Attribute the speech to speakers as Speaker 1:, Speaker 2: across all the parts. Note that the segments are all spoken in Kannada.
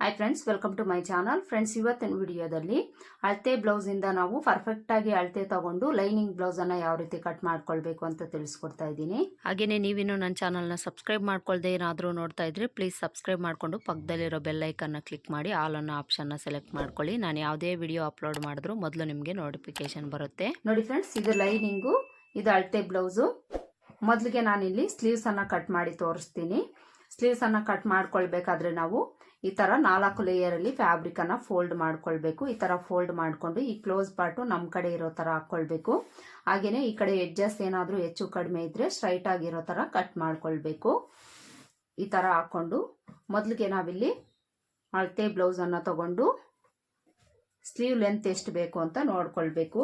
Speaker 1: Hi friends welcome to my channel friends ಇವತ್ತಿನ ವಿಡಿಯೋದಲ್ಲಿ ಅಳತೆ ಬ್ಲೌಸಿಂದ ನಾವು ಪರ್ಫೆಕ್ಟಾಗಿ ಅಳತೆ ತಗೊಂಡು ಲೈನಿಂಗ್ ಬ್ಲೌಸನ್ನು ಯಾವ ರೀತಿ ಕಟ್ ಮಾಡ್ಕೊಳ್ಬೇಕು ಅಂತ ತಿಳಿಸ್ಕೊಡ್ತಾ ಇದ್ದೀನಿ.
Speaker 2: ಹಾಗೆಯೇ ನೀವಿನ್ನೂ ನನ್ನ ಚಾನಲ್ನ ಸಬ್ಸ್ಕ್ರೈಬ್ ಮಾಡ್ಕೊಳ್ದೆ ಏನಾದರೂ ನೋಡ್ತಾ ಇದ್ರೆ ಪ್ಲೀಸ್ ಸಬ್ಸ್ಕ್ರೈಬ್ ಮಾಡಿಕೊಂಡು ಪಕ್ಕದಲ್ಲಿರೋ ಬೆಲ್ಲೈಕನ್ನ ಕ್ಲಿಕ್ ಮಾಡಿ ಆಲ್ ಅನ್ನೋ ಆಪ್ಷನ್ನ ಸೆಲೆಕ್ಟ್ ಮಾಡ್ಕೊಳ್ಳಿ. ನಾನು ಯಾವುದೇ ವಿಡಿಯೋ ಅಪ್ಲೋಡ್ ಮಾಡಿದ್ರು ಮೊದಲು ನಿಮಗೆ ನೋಟಿಫಿಕೇಶನ್ ಬರುತ್ತೆ.
Speaker 1: ನೋಡಿ ಫ್ರೆಂಡ್ಸ್ ಇದು ಲೈನಿಂಗು ಇದು ಅಳತೆ ಬ್ಲೌಸು ಮೊದಲಿಗೆ ನಾನಿಲ್ಲಿ ಸ್ಲೀವ್ಸನ್ನು ಕಟ್ ಮಾಡಿ ತೋರಿಸ್ತೀನಿ. ಸ್ಲೀವ್ಸನ್ನು ಕಟ್ ಮಾಡ್ಕೊಳ್ಬೇಕಾದ್ರೆ ನಾವು ಈ ಥರ ನಾಲ್ಕು ಲೇಯರಲ್ಲಿ ಫ್ಯಾಬ್ರಿಕನ್ನು ಫೋಲ್ಡ್ ಮಾಡ್ಕೊಳ್ಬೇಕು. ಈ ಥರ ಫೋಲ್ಡ್ ಮಾಡಿಕೊಂಡು ಈ ಕ್ಲೋಸ್ ಪಾರ್ಟು ನಮ್ಮ ಕಡೆ ಇರೋ ಥರ ಹಾಕ್ಕೊಳ್ಬೇಕು ಹಾಗೆಯೇ ಈ ಕಡೆ ಎಡ್ಜಸ್ ಏನಾದರೂ ಹೆಚ್ಚು ಕಡಿಮೆ ಇದ್ದರೆ ಸ್ಟ್ರೈಟ್ ಆಗಿರೋ ಥರ ಕಟ್ ಮಾಡ್ಕೊಳ್ಬೇಕು. ಈ ಥರ ಹಾಕ್ಕೊಂಡು ಮೊದಲಿಗೆ ನಾವಿಲ್ಲಿ ಅಳತೆ ಬ್ಲೌಸನ್ನು ತಗೊಂಡು ಸ್ಲೀವ್ ಲೆಂತ್ ಎಷ್ಟು ಬೇಕು ಅಂತ ನೋಡ್ಕೊಳ್ಬೇಕು.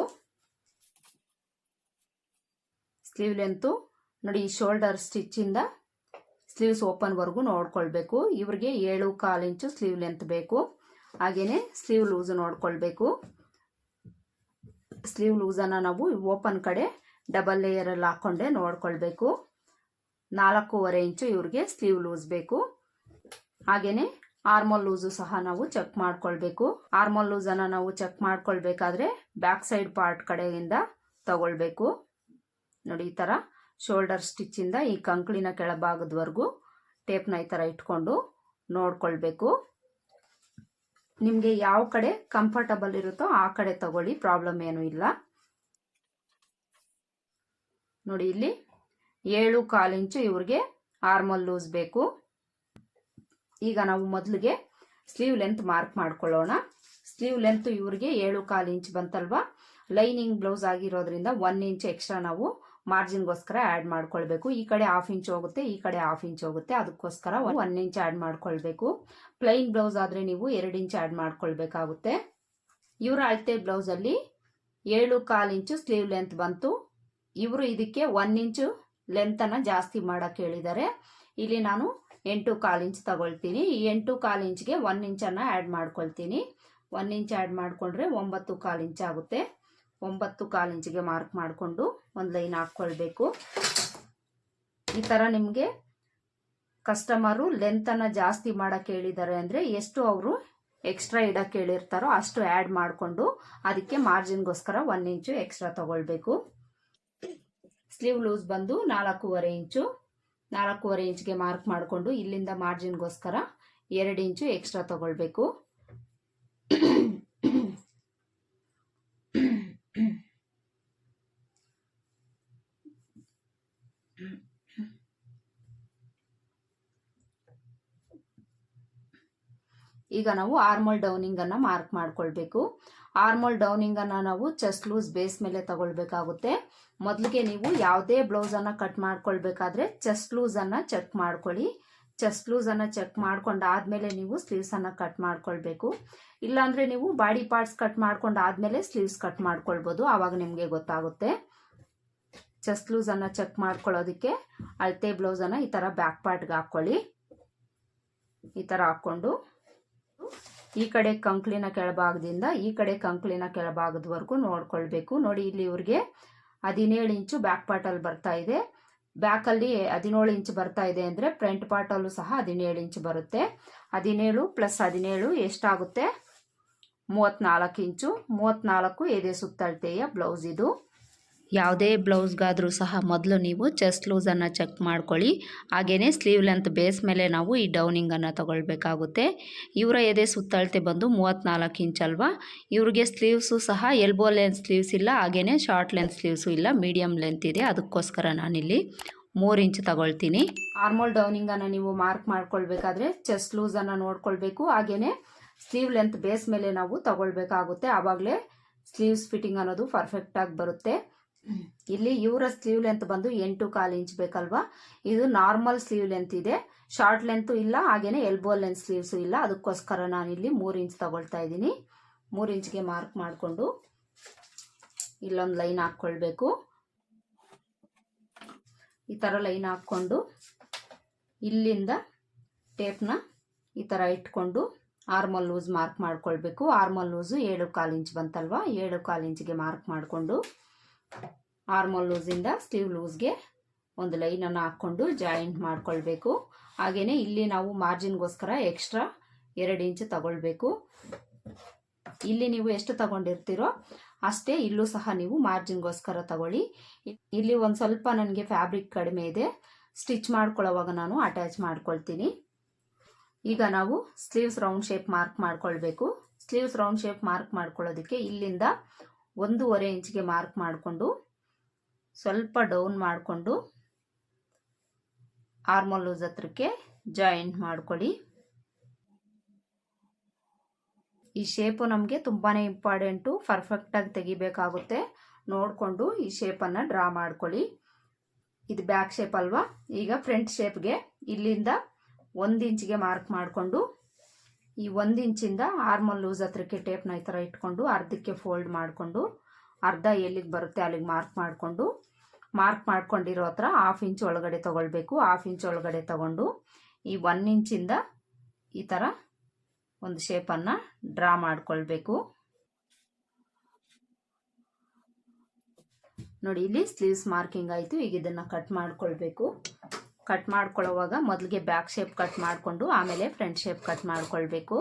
Speaker 1: ಸ್ಲೀವ್ ಲೆಂತು ನೋಡಿ ಈ ಶೋಲ್ಡರ್ ಸ್ಟಿಚ್ಚಿಂದ ಸ್ಲೀವ್ಸ್ ಓಪನ್ವರೆಗೂ ನೋಡ್ಕೊಳ್ಬೇಕು. ಇವ್ರಿಗೆ ಏಳು ಕಾಲು ಇಂಚು ಸ್ಲೀವ್ ಲೆಂತ್ ಬೇಕು. ಹಾಗೆಯೇ ಸ್ಲೀವ್ ಲೂಸ್ ನೋಡ್ಕೊಳ್ಬೇಕು. ಸ್ಲೀವ್ ಲೂಸನ್ನು ನಾವು ಓಪನ್ ಕಡೆ ಡಬಲ್ ಲೇಯರಲ್ಲಿ ಹಾಕ್ಕೊಂಡೆ ನೋಡ್ಕೊಳ್ಬೇಕು. ನಾಲ್ಕೂವರೆ ಇಂಚು ಇವ್ರಿಗೆ ಸ್ಲೀವ್ ಲೂಸ್ ಬೇಕು. ಹಾಗೆಯೇ ಆರ್ಮೋಲ್ ಲೂಸು ಸಹ ನಾವು ಚೆಕ್ ಮಾಡ್ಕೊಳ್ಬೇಕು. ಆರ್ಮೋಲ್ ಲೂಸನ್ನು ನಾವು ಚೆಕ್ ಮಾಡ್ಕೊಳ್ಬೇಕಾದ್ರೆ ಬ್ಯಾಕ್ ಸೈಡ್ ಪಾರ್ಟ್ ಕಡೆಯಿಂದ ತಗೊಳ್ಬೇಕು. ನೋಡಿ ಈ ಥರ ಶೋಲ್ಡರ್ ಸ್ಟಿಚ್ಚಿಂದ ಈ ಕಂಕ್ಳಿನ ಕೆಳಭಾಗದವರೆಗೂ ಟೇಪ್ನ ಈ ಥರ ಇಟ್ಕೊಂಡು ನೋಡ್ಕೊಳ್ಬೇಕು. ನಿಮಗೆ ಯಾವ ಕಡೆ ಕಂಫರ್ಟಬಲ್ ಇರುತ್ತೋ ಆ ಕಡೆ ತಗೊಳ್ಳಿ, ಪ್ರಾಬ್ಲಮ್ ಏನೂ ಇಲ್ಲ. ನೋಡಿ, ಇಲ್ಲಿ ಏಳು ಕಾಲು ಇಂಚು ಇವ್ರಿಗೆ ಆರ್ಮಲ್ ಲೂಸ್ ಬೇಕು. ಈಗ ನಾವು ಮೊದಲಿಗೆ ಸ್ಲೀವ್ ಲೆಂತ್ ಮಾರ್ಕ್ ಮಾಡ್ಕೊಳ್ಳೋಣ. ಸ್ಲೀವ್ ಲೆಂತ್ ಇವ್ರಿಗೆ ಏಳು ಕಾಲು ಇಂಚ್ ಬಂತಲ್ವಾ? ಲೈನಿಂಗ್ ಬ್ಲೌಸ್ ಆಗಿರೋದ್ರಿಂದ ಒನ್ ಇಂಚ್ ಎಕ್ಸ್ಟ್ರಾ ನಾವು ಮಾರ್ಜಿನ್ಗೋಸ್ಕರ ಆ್ಯಡ್ ಮಾಡ್ಕೊಳ್ಬೇಕು. ಈ ಕಡೆ ಹಾಫ್ ಇಂಚ್ ಹೋಗುತ್ತೆ, ಈ ಕಡೆ ಹಾಫ್ ಇಂಚ್ ಹೋಗುತ್ತೆ. ಅದಕ್ಕೋಸ್ಕರ ಒನ್ ಇಂಚ್ ಆ್ಯಡ್ ಮಾಡ್ಕೊಳ್ಬೇಕು. ಪ್ಲೈನ್ ಬ್ಲೌಸ್ ಆದರೆ ನೀವು ಎರಡು ಇಂಚ್ ಆ್ಯಡ್ ಮಾಡ್ಕೊಳ್ಬೇಕಾಗುತ್ತೆ. ಇವರ ಅಳತೆ ಬ್ಲೌಸಲ್ಲಿ ಏಳು ಕಾಲು ಇಂಚು ಸ್ಲೀವ್ ಲೆಂತ್ ಬಂತು. ಇವರು ಇದಕ್ಕೆ ಒನ್ ಇಂಚು ಲೆಂತನ್ನು ಜಾಸ್ತಿ ಮಾಡೋಕ್ಕೆ ಹೇಳಿದ್ದಾರೆ. ಇಲ್ಲಿ ನಾನು ಎಂಟು ಕಾಲು ಇಂಚ್ ತಗೊಳ್ತೀನಿ. ಈ ಎಂಟು ಕಾಲು ಇಂಚ್ಗೆ ಒನ್ ಇಂಚನ್ನು ಆ್ಯಡ್ ಮಾಡ್ಕೊಳ್ತೀನಿ. ಒನ್ ಇಂಚ್ ಆ್ಯಡ್ ಮಾಡಿಕೊಂಡ್ರೆ ಒಂಬತ್ತು ಕಾಲು ಇಂಚ್ ಆಗುತ್ತೆ. ಒಂಬತ್ತು ಕಾಲು ಇಂಚಿಗೆ ಮಾರ್ಕ್ ಮಾಡಿಕೊಂಡು ಒಂದು ಲೈನ್ ಹಾಕ್ಕೊಳ್ಬೇಕು. ಈ ಥರ ನಿಮಗೆ ಕಸ್ಟಮರು ಲೆಂತನ್ನು ಜಾಸ್ತಿ ಮಾಡೋಕ್ಕೆ ಹೇಳಿದ್ದಾರೆ ಅಂದರೆ ಎಷ್ಟು ಅವರು ಎಕ್ಸ್ಟ್ರಾ ಇಡಕ್ಕೆ ಹೇಳಿರ್ತಾರೋ ಅಷ್ಟು ಆ್ಯಡ್ ಮಾಡಿಕೊಂಡು ಅದಕ್ಕೆ ಮಾರ್ಜಿನ್ಗೋಸ್ಕರ ಒನ್ ಇಂಚು ಎಕ್ಸ್ಟ್ರಾ ತಗೊಳ್ಬೇಕು. ಸ್ಲೀವ್ ಲೂಸ್ ಬಂದು ನಾಲ್ಕೂವರೆ ಇಂಚು, ನಾಲ್ಕೂವರೆ ಇಂಚ್ಗೆ ಮಾರ್ಕ್ ಮಾಡಿಕೊಂಡು ಇಲ್ಲಿಂದ ಮಾರ್ಜಿನ್ಗೋಸ್ಕರ ಎರಡು ಇಂಚು ಎಕ್ಸ್ಟ್ರಾ ತಗೊಳ್ಬೇಕು. ಈಗ ನಾವು ಆರ್ಮೋಲ್ ಡೌನಿಂಗನ್ನು ಮಾರ್ಕ್ ಮಾಡ್ಕೊಳ್ಬೇಕು. ಆರ್ಮೋಲ್ ಡೌನಿಂಗನ್ನು ನಾವು ಚೆಸ್ಟ್ ಲೂಸ್ ಬೇಸ್ ಮೇಲೆ ತಗೊಳ್ಬೇಕಾಗುತ್ತೆ. ಮೊದಲಿಗೆ ನೀವು ಯಾವುದೇ ಬ್ಲೌಸನ್ನು ಕಟ್ ಮಾಡ್ಕೊಳ್ಬೇಕಾದ್ರೆ ಚೆಸ್ಟ್ ಲೂಸನ್ನು ಚೆಕ್ ಮಾಡ್ಕೊಳ್ಳಿ. ಚೆಸ್ಟ್ ಲೂಸನ್ನು ಚೆಕ್ ಮಾಡ್ಕೊಂಡಾದ್ಮೇಲೆ ನೀವು ಸ್ಲೀವ್ಸನ್ನು ಕಟ್ ಮಾಡ್ಕೊಳ್ಬೇಕು. ಇಲ್ಲಾಂದರೆ ನೀವು ಬಾಡಿ ಪಾರ್ಟ್ಸ್ ಕಟ್ ಮಾಡ್ಕೊಂಡಾದ್ಮೇಲೆ ಸ್ಲೀವ್ಸ್ ಕಟ್ ಮಾಡ್ಕೊಳ್ಬೋದು. ಆವಾಗ ನಿಮಗೆ ಗೊತ್ತಾಗುತ್ತೆ. ಚೆಸ್ಟ್ ಲೂಸನ್ನು ಚೆಕ್ ಮಾಡ್ಕೊಳ್ಳೋದಕ್ಕೆ ಅಳತೆ ಬ್ಲೌಸನ್ನು ಈ ಥರ ಬ್ಯಾಕ್ ಪಾರ್ಟ್ಗೆ ಹಾಕ್ಕೊಳ್ಳಿ. ಈ ಥರ ಹಾಕ್ಕೊಂಡು ಈ ಕಡೆ ಕಂಕ್ಳಿನ ಕೆಳಭಾಗದಿಂದ ಈ ಕಡೆ ಕಂಕ್ಳಿನ ಕೆಳಭಾಗದವರೆಗೂ ನೋಡ್ಕೊಳ್ಬೇಕು. ನೋಡಿ, ಇಲ್ಲಿ ಇವ್ರಿಗೆ ಹದಿನೇಳು ಇಂಚು ಬ್ಯಾಕ್ ಪಾರ್ಟಲ್ಲಿ ಬರ್ತಾ ಇದೆ. ಬ್ಯಾಕಲ್ಲಿ ಹದಿನೇಳು ಇಂಚ್ ಬರ್ತಾ ಇದೆ ಅಂದರೆ ಫ್ರಂಟ್ ಪಾರ್ಟಲ್ಲೂ ಸಹ ಹದಿನೇಳು ಇಂಚ್ ಬರುತ್ತೆ. ಹದಿನೇಳು ಪ್ಲಸ್ ಹದಿನೇಳು ಎಷ್ಟಾಗುತ್ತೆ? ಮೂವತ್ತ್ನಾಲ್ಕು ಇಂಚು. ಮೂವತ್ತ್ನಾಲ್ಕು ಎದೆ ಸುತ್ತಳತೆಯ ಬ್ಲೌಸ್ ಇದು.
Speaker 2: ಯಾವುದೇ ಬ್ಲೌಸ್ಗಾದರೂ ಸಹ ಮೊದಲು ನೀವು ಚೆಸ್ಟ್ ಲೂಸನ್ನು ಚೆಕ್ ಮಾಡ್ಕೊಳ್ಳಿ. ಹಾಗೆಯೇ ಸ್ಲೀವ್ ಲೆಂತ್ ಬೇಸ್ ಮೇಲೆ ನಾವು ಈ ಡೌನಿಂಗನ್ನು ತಗೊಳ್ಬೇಕಾಗುತ್ತೆ. ಇವರ ಎದೆ ಸುತ್ತಳತೆ ಬಂದು ಮೂವತ್ತ್ನಾಲ್ಕು ಇಂಚ್ ಅಲ್ವಾ? ಇವ್ರಿಗೆ ಸ್ಲೀವ್ಸು ಸಹ ಎಲ್ಬೋ ಲೆಂತ್ ಸ್ಲೀವ್ಸ್ ಇಲ್ಲ ಹಾಗೆಯೇ ಶಾರ್ಟ್ ಲೆಂತ್ ಸ್ಲೀವ್ಸು ಇಲ್ಲ ಮೀಡಿಯಮ್ ಲೆಂತ್ ಇದೆ. ಅದಕ್ಕೋಸ್ಕರ ನಾನಿಲ್ಲಿ ಮೂರು ಇಂಚ್ ತಗೊಳ್ತೀನಿ.
Speaker 1: ಆರ್ಮೋಲ್ ಡೌನಿಂಗನ್ನು ನೀವು ಮಾರ್ಕ್ ಮಾಡ್ಕೊಳ್ಬೇಕಾದ್ರೆ ಚೆಸ್ಟ್ ಲೂಸನ್ನು ನೋಡ್ಕೊಳ್ಬೇಕು. ಹಾಗೆಯೇ ಸ್ಲೀವ್ ಲೆಂತ್ ಬೇಸ್ ಮೇಲೆ ನಾವು ತಗೊಳ್ಬೇಕಾಗುತ್ತೆ. ಆವಾಗಲೇ ಸ್ಲೀವ್ಸ್ ಫಿಟ್ಟಿಂಗ್ ಅನ್ನೋದು ಪರ್ಫೆಕ್ಟಾಗಿ ಬರುತ್ತೆ. ಇಲ್ಲಿ ಇವರ ಸ್ಲೀವ್ ಲೆಂತ್ ಬಂದು ಎಂಟು ಕಾಲು ಇಂಚ್ ಬೇಕಲ್ವಾ? ಇದು ನಾರ್ಮಲ್ ಸ್ಲೀವ್ ಲೆಂತ್ ಇದೆ. ಶಾರ್ಟ್ ಲೆಂತು ಇಲ್ಲ ಹಾಗೆಯೇ ಎಲ್ಬೋ ಲೆಂತ್ ಸ್ಲೀವ್ಸು ಇಲ್ಲ. ಅದಕ್ಕೋಸ್ಕರ ನಾನು ಇಲ್ಲಿ ಮೂರು ಇಂಚ್ ತಗೊಳ್ತಾ ಇದ್ದೀನಿ. ಮೂರು ಇಂಚ್ಗೆ ಮಾರ್ಕ್ ಮಾಡಿಕೊಂಡು ಇಲ್ಲೊಂದು ಲೈನ್ ಹಾಕ್ಕೊಳ್ಬೇಕು. ಈ ಥರ ಲೈನ್ ಹಾಕ್ಕೊಂಡು ಇಲ್ಲಿಂದ ಟೇಪ್ನ ಈ ಥರ ಇಟ್ಕೊಂಡು ಆರ್ಮಲ್ ಲೂಸ್ ಮಾರ್ಕ್ ಮಾಡ್ಕೊಳ್ಬೇಕು. ಆರ್ಮಲ್ ಲೂಸು ಏಳು ಕಾಲು ಇಂಚ್ ಬಂತಲ್ವಾ? ಏಳು ಕಾಲು ಇಂಚ್ಗೆ ಮಾರ್ಕ್ ಮಾಡಿಕೊಂಡು ಆರ್ಮಲ್ ಲೂಸಿಂದ ಸ್ಲೀವ್ ಲೂಸ್ಗೆ ಒಂದು ಲೈನನ್ನು ಹಾಕ್ಕೊಂಡು ಜಾಯಿಂಟ್ ಮಾಡ್ಕೊಳ್ಬೇಕು. ಹಾಗೆಯೇ ಇಲ್ಲಿ ನಾವು ಮಾರ್ಜಿನ್ಗೋಸ್ಕರ ಎಕ್ಸ್ಟ್ರಾ ಎರಡು ಇಂಚು ತಗೊಳ್ಬೇಕು. ಇಲ್ಲಿ ನೀವು ಎಷ್ಟು ತಗೊಂಡಿರ್ತೀರೋ ಅಷ್ಟೇ ಇಲ್ಲೂ ಸಹ ನೀವು ಮಾರ್ಜಿನ್ಗೋಸ್ಕರ ತಗೊಳ್ಳಿ. ಇಲ್ಲಿ ಒಂದು ಸ್ವಲ್ಪ ನನಗೆ ಫ್ಯಾಬ್ರಿಕ್ ಕಡಿಮೆ ಇದೆ. ಸ್ಟಿಚ್ ಮಾಡ್ಕೊಳ್ಳೋವಾಗ ನಾನು ಅಟ್ಯಾಚ್ ಮಾಡ್ಕೊಳ್ತೀನಿ. ಈಗ ನಾವು ಸ್ಲೀವ್ಸ್ ರೌಂಡ್ ಶೇಪ್ ಮಾರ್ಕ್ ಮಾಡ್ಕೊಳ್ಬೇಕು. ಸ್ಲೀವ್ಸ್ ರೌಂಡ್ ಶೇಪ್ ಮಾರ್ಕ್ ಮಾಡ್ಕೊಳ್ಳೋದಕ್ಕೆ ಇಲ್ಲಿಂದ ಒಂದೂವರೆ ಇಂಚಿಗೆ ಮಾರ್ಕ್ ಮಾಡಿಕೊಂಡು ಸ್ವಲ್ಪ ಡೌನ್ ಮಾಡಿಕೊಂಡು ಆರ್ಮಲ್ ಲೂಸ್ ಹತ್ರಕ್ಕೆ ಜಾಯಿಂಟ್ ಮಾಡ್ಕೊಳ್ಳಿ. ಈ ಶೇಪು ನಮಗೆ ತುಂಬಾ ಇಂಪಾರ್ಟೆಂಟು ಪರ್ಫೆಕ್ಟಾಗಿ ತೆಗಿಬೇಕಾಗುತ್ತೆ. ನೋಡಿಕೊಂಡು ಈ ಶೇಪನ್ನು ಡ್ರಾ ಮಾಡ್ಕೊಳ್ಳಿ. ಇದು ಬ್ಯಾಕ್ ಶೇಪ್ ಅಲ್ವಾ? ಈಗ ಫ್ರಂಟ್ ಶೇಪ್ಗೆ ಇಲ್ಲಿಂದ ಒಂದು ಇಂಚಿಗೆ ಮಾರ್ಕ್ ಮಾಡಿಕೊಂಡು ಈ ಒಂದು ಇಂಚಿಂದ ಆರ್ಮಲ್ ಲೂಸ್ ಹತ್ರಕ್ಕೆ ಟೇಪ್ನ ಈ ಥರ ಇಟ್ಕೊಂಡು ಅರ್ಧಕ್ಕೆ ಫೋಲ್ಡ್ ಮಾಡಿಕೊಂಡು ಅರ್ಧ ಎಲ್ಲಿಗೆ ಬರುತ್ತೆ ಅಲ್ಲಿಗೆ ಮಾರ್ಕ್ ಮಾಡಿಕೊಂಡು ಮಾರ್ಕ್ ಮಾಡ್ಕೊಂಡಿರೋ ಹತ್ರ ಹಾಫ್ ಇಂಚ್ ಒಳಗಡೆ ತೊಗೊಳ್ಬೇಕು. ಹಾಫ್ ಇಂಚ್ ಒಳಗಡೆ ತಗೊಂಡು ಈ ಒನ್ ಇಂಚಿಂದ ಈ ಥರ ಒಂದು ಶೇಪನ್ನು ಡ್ರಾ ಮಾಡಿಕೊಳ್ಬೇಕು. ನೋಡಿ, ಇಲ್ಲಿ ಸ್ಲೀವ್ಸ್ ಮಾರ್ಕಿಂಗ್ ಆಯಿತು. ಈಗ ಇದನ್ನು ಕಟ್ ಮಾಡ್ಕೊಳ್ಬೇಕು. ಕಟ್ ಮಾಡ್ಕೊಳ್ಳೋವಾಗ ಮೊದಲಿಗೆ ಬ್ಯಾಕ್ ಶೇಪ್ ಕಟ್ ಮಾಡಿಕೊಂಡು ಆಮೇಲೆ ಫ್ರಂಟ್ ಶೇಪ್ ಕಟ್ ಮಾಡ್ಕೊಳ್ಬೇಕು.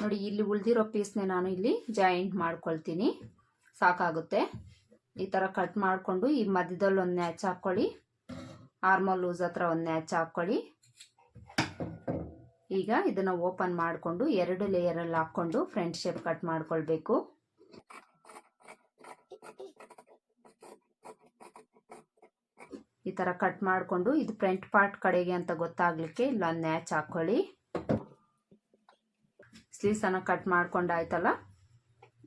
Speaker 1: ನೋಡಿ, ಇಲ್ಲಿ ಉಳಿದಿರೋ ಪೀಸ್ನೇ ನಾನು ಇಲ್ಲಿ ಜಾಯಿಂಟ್ ಮಾಡ್ಕೊಳ್ತೀನಿ. ಸಾಕಾಗುತ್ತೆ. ಈ ಥರ ಕಟ್ ಮಾಡಿಕೊಂಡು ಈ ಮಧ್ಯದಲ್ಲಿ ಒಂದು ನ್ಯಾಚ್ ಹಾಕ್ಕೊಳ್ಳಿ. ಆರ್ಮಲ್ ಲೂಸ್ ಹತ್ರ ಒಂದು ನ್ಯಾಚ್ ಹಾಕ್ಕೊಳ್ಳಿ. ಈಗ ಇದನ್ನು ಓಪನ್ ಮಾಡಿಕೊಂಡು ಎರಡು ಲೇಯರಲ್ಲಿ ಹಾಕ್ಕೊಂಡು ಫ್ರಂಟ್ ಶೇಪ್ ಕಟ್ ಮಾಡ್ಕೊಳ್ಬೇಕು. ಈ ಥರ ಕಟ್ ಮಾಡಿಕೊಂಡು ಇದು ಫ್ರಂಟ್ ಪಾರ್ಟ್ ಕಡೆಗೆ ಅಂತ ಗೊತ್ತಾಗಲಿಕ್ಕೆ ಇಲ್ಲೊಂದು ನ್ಯಾಚ್ ಹಾಕ್ಕೊಳ್ಳಿ ಸ್ಲೀವ್ಸನ್ನು ಕಟ್ ಮಾಡ್ಕೊಂಡಾಯ್ತಲ್ಲ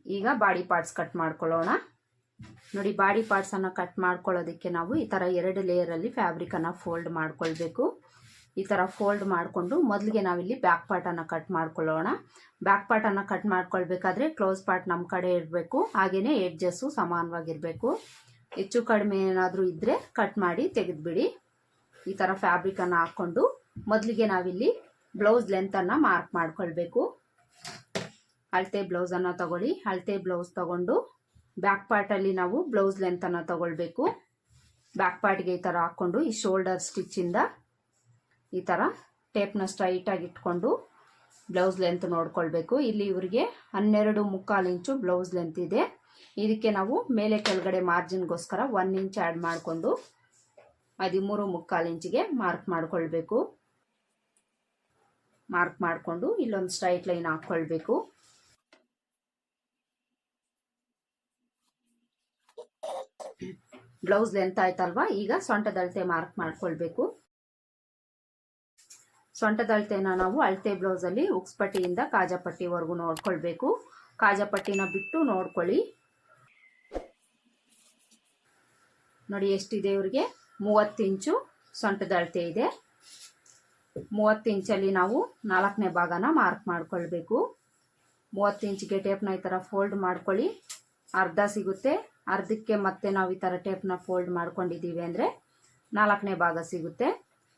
Speaker 1: ಈಗ ಬಾಡಿ ಪಾರ್ಟ್ಸ್ ಕಟ್ ಮಾಡ್ಕೊಳ್ಳೋಣ. ನೋಡಿ, ಬಾಡಿ ಪಾರ್ಟ್ಸನ್ನು ಕಟ್ ಮಾಡ್ಕೊಳ್ಳೋದಕ್ಕೆ ನಾವು ಈ ಥರ ಎರಡು ಲೇಯರಲ್ಲಿ ಫ್ಯಾಬ್ರಿಕನ್ನು ಫೋಲ್ಡ್ ಮಾಡ್ಕೊಳ್ಬೇಕು. ಈ ಥರ ಫೋಲ್ಡ್ ಮಾಡಿಕೊಂಡು ಮೊದಲಿಗೆ ನಾವಿಲ್ಲಿ ಬ್ಯಾಕ್ ಪಾರ್ಟನ್ನು ಕಟ್ ಮಾಡ್ಕೊಳ್ಳೋಣ. ಬ್ಯಾಕ್ ಪಾರ್ಟನ್ನು ಕಟ್ ಮಾಡ್ಕೊಳ್ಬೇಕಾದ್ರೆ ಕ್ಲೋಸ್ ಪಾರ್ಟ್ ನಮ್ಮ ಕಡೆ ಇರಬೇಕು. ಹಾಗೆಯೇ ಎಡ್ಜಸ್ಸು ಸಮಾನವಾಗಿರಬೇಕು. ಹೆಚ್ಚು ಕಡಿಮೆ ಏನಾದರೂ ಇದ್ದರೆ ಕಟ್ ಮಾಡಿ ತೆಗೆದುಬಿಡಿ. ಈ ಥರ ಫ್ಯಾಬ್ರಿಕನ್ನು ಹಾಕ್ಕೊಂಡು ಮೊದಲಿಗೆ ನಾವಿಲ್ಲಿ ಬ್ಲೌಸ್ ಲೆಂತನ್ನು ಮಾರ್ಕ್ ಮಾಡ್ಕೊಳ್ಬೇಕು. ಅಳತೆ ಬ್ಲೌಸನ್ನು ತಗೊಳ್ಳಿ. ಅಳತೆ ಬ್ಲೌಸ್ ತಗೊಂಡು ಬ್ಯಾಕ್ ಪಾರ್ಟಲ್ಲಿ ನಾವು ಬ್ಲೌಸ್ ಲೆಂತನ್ನು ತಗೊಳ್ಬೇಕು. ಬ್ಯಾಕ್ ಪಾರ್ಟ್ಗೆ ಈ ಥರ ಹಾಕ್ಕೊಂಡು ಈ ಶೋಲ್ಡರ್ ಸ್ಟಿಚ್ಚಿಂದ ಈ ಥರ ಟೇಪ್ನ ಸ್ಟ್ರೈಟಾಗಿ ಇಟ್ಕೊಂಡು ಬ್ಲೌಸ್ ಲೆಂತ್ ನೋಡ್ಕೊಳ್ಬೇಕು. ಇಲ್ಲಿ ಇವರಿಗೆ ಹನ್ನೆರಡು ಮುಕ್ಕಾಲು ಇಂಚು ಬ್ಲೌಸ್ ಲೆಂತ್ ಇದೆ. ಇದಕ್ಕೆ ನಾವು ಮೇಲೆ ಕೆಳಗಡೆ ಮಾರ್ಜಿನ್ಗೋಸ್ಕರ ಒನ್ ಇಂಚ್ ಆ್ಯಡ್ ಮಾಡಿಕೊಂಡು ಹದಿಮೂರು ಮುಕ್ಕಾಲು ಇಂಚಿಗೆ ಮಾರ್ಕ್ ಮಾಡಿಕೊಳ್ಬೇಕು. ಮಾರ್ಕ್ ಮಾಡಿಕೊಂಡು ಇಲ್ಲೊಂದು ಸ್ಟ್ರೈಟ್ ಲೈನ್ ಹಾಕ್ಕೊಳ್ಬೇಕು ಬ್ಲೌಸ್ ಲೆಂತ್ ಆಯ್ತಲ್ವಾ? ಈಗ ಸೊಂಟದಳತೆ ಮಾರ್ಕ್ ಮಾಡ್ಕೊಳ್ಬೇಕು. ಸೊಂಟದಳತೆನ ನಾವು ಅಳತೆ ಬ್ಲೌಸಲ್ಲಿ ಉಕ್ಸ್ಪಟ್ಟಿಯಿಂದ ಕಾಜಪಟ್ಟಿವರೆಗೂ ನೋಡ್ಕೊಳ್ಬೇಕು. ಕಾಜಪಟ್ಟಿನ ಬಿಟ್ಟು ನೋಡ್ಕೊಳ್ಳಿ. ನೋಡಿ ಎಷ್ಟಿದೆ ಇವ್ರಿಗೆ? ಮೂವತ್ತು ಇಂಚು ಸೊಂಟದ ಇದೆ. ಮೂವತ್ತು ಇಂಚಲ್ಲಿ ನಾವು ನಾಲ್ಕನೇ ಭಾಗನ ಮಾರ್ಕ್ ಮಾಡ್ಕೊಳ್ಬೇಕು. ಮೂವತ್ತು ಇಂಚಿಗೆ ಟೇಪ್ನ ಈ ಥರ ಫೋಲ್ಡ್ ಮಾಡ್ಕೊಳ್ಳಿ. ಅರ್ಧ ಸಿಗುತ್ತೆ. ಅರ್ಧಕ್ಕೆ ಮತ್ತೆ ನಾವು ಈ ಥರ ಟೇಪ್ನ ಫೋಲ್ಡ್ ಮಾಡ್ಕೊಂಡಿದ್ದೀವಿ ಅಂದರೆ ನಾಲ್ಕನೇ ಭಾಗ ಸಿಗುತ್ತೆ.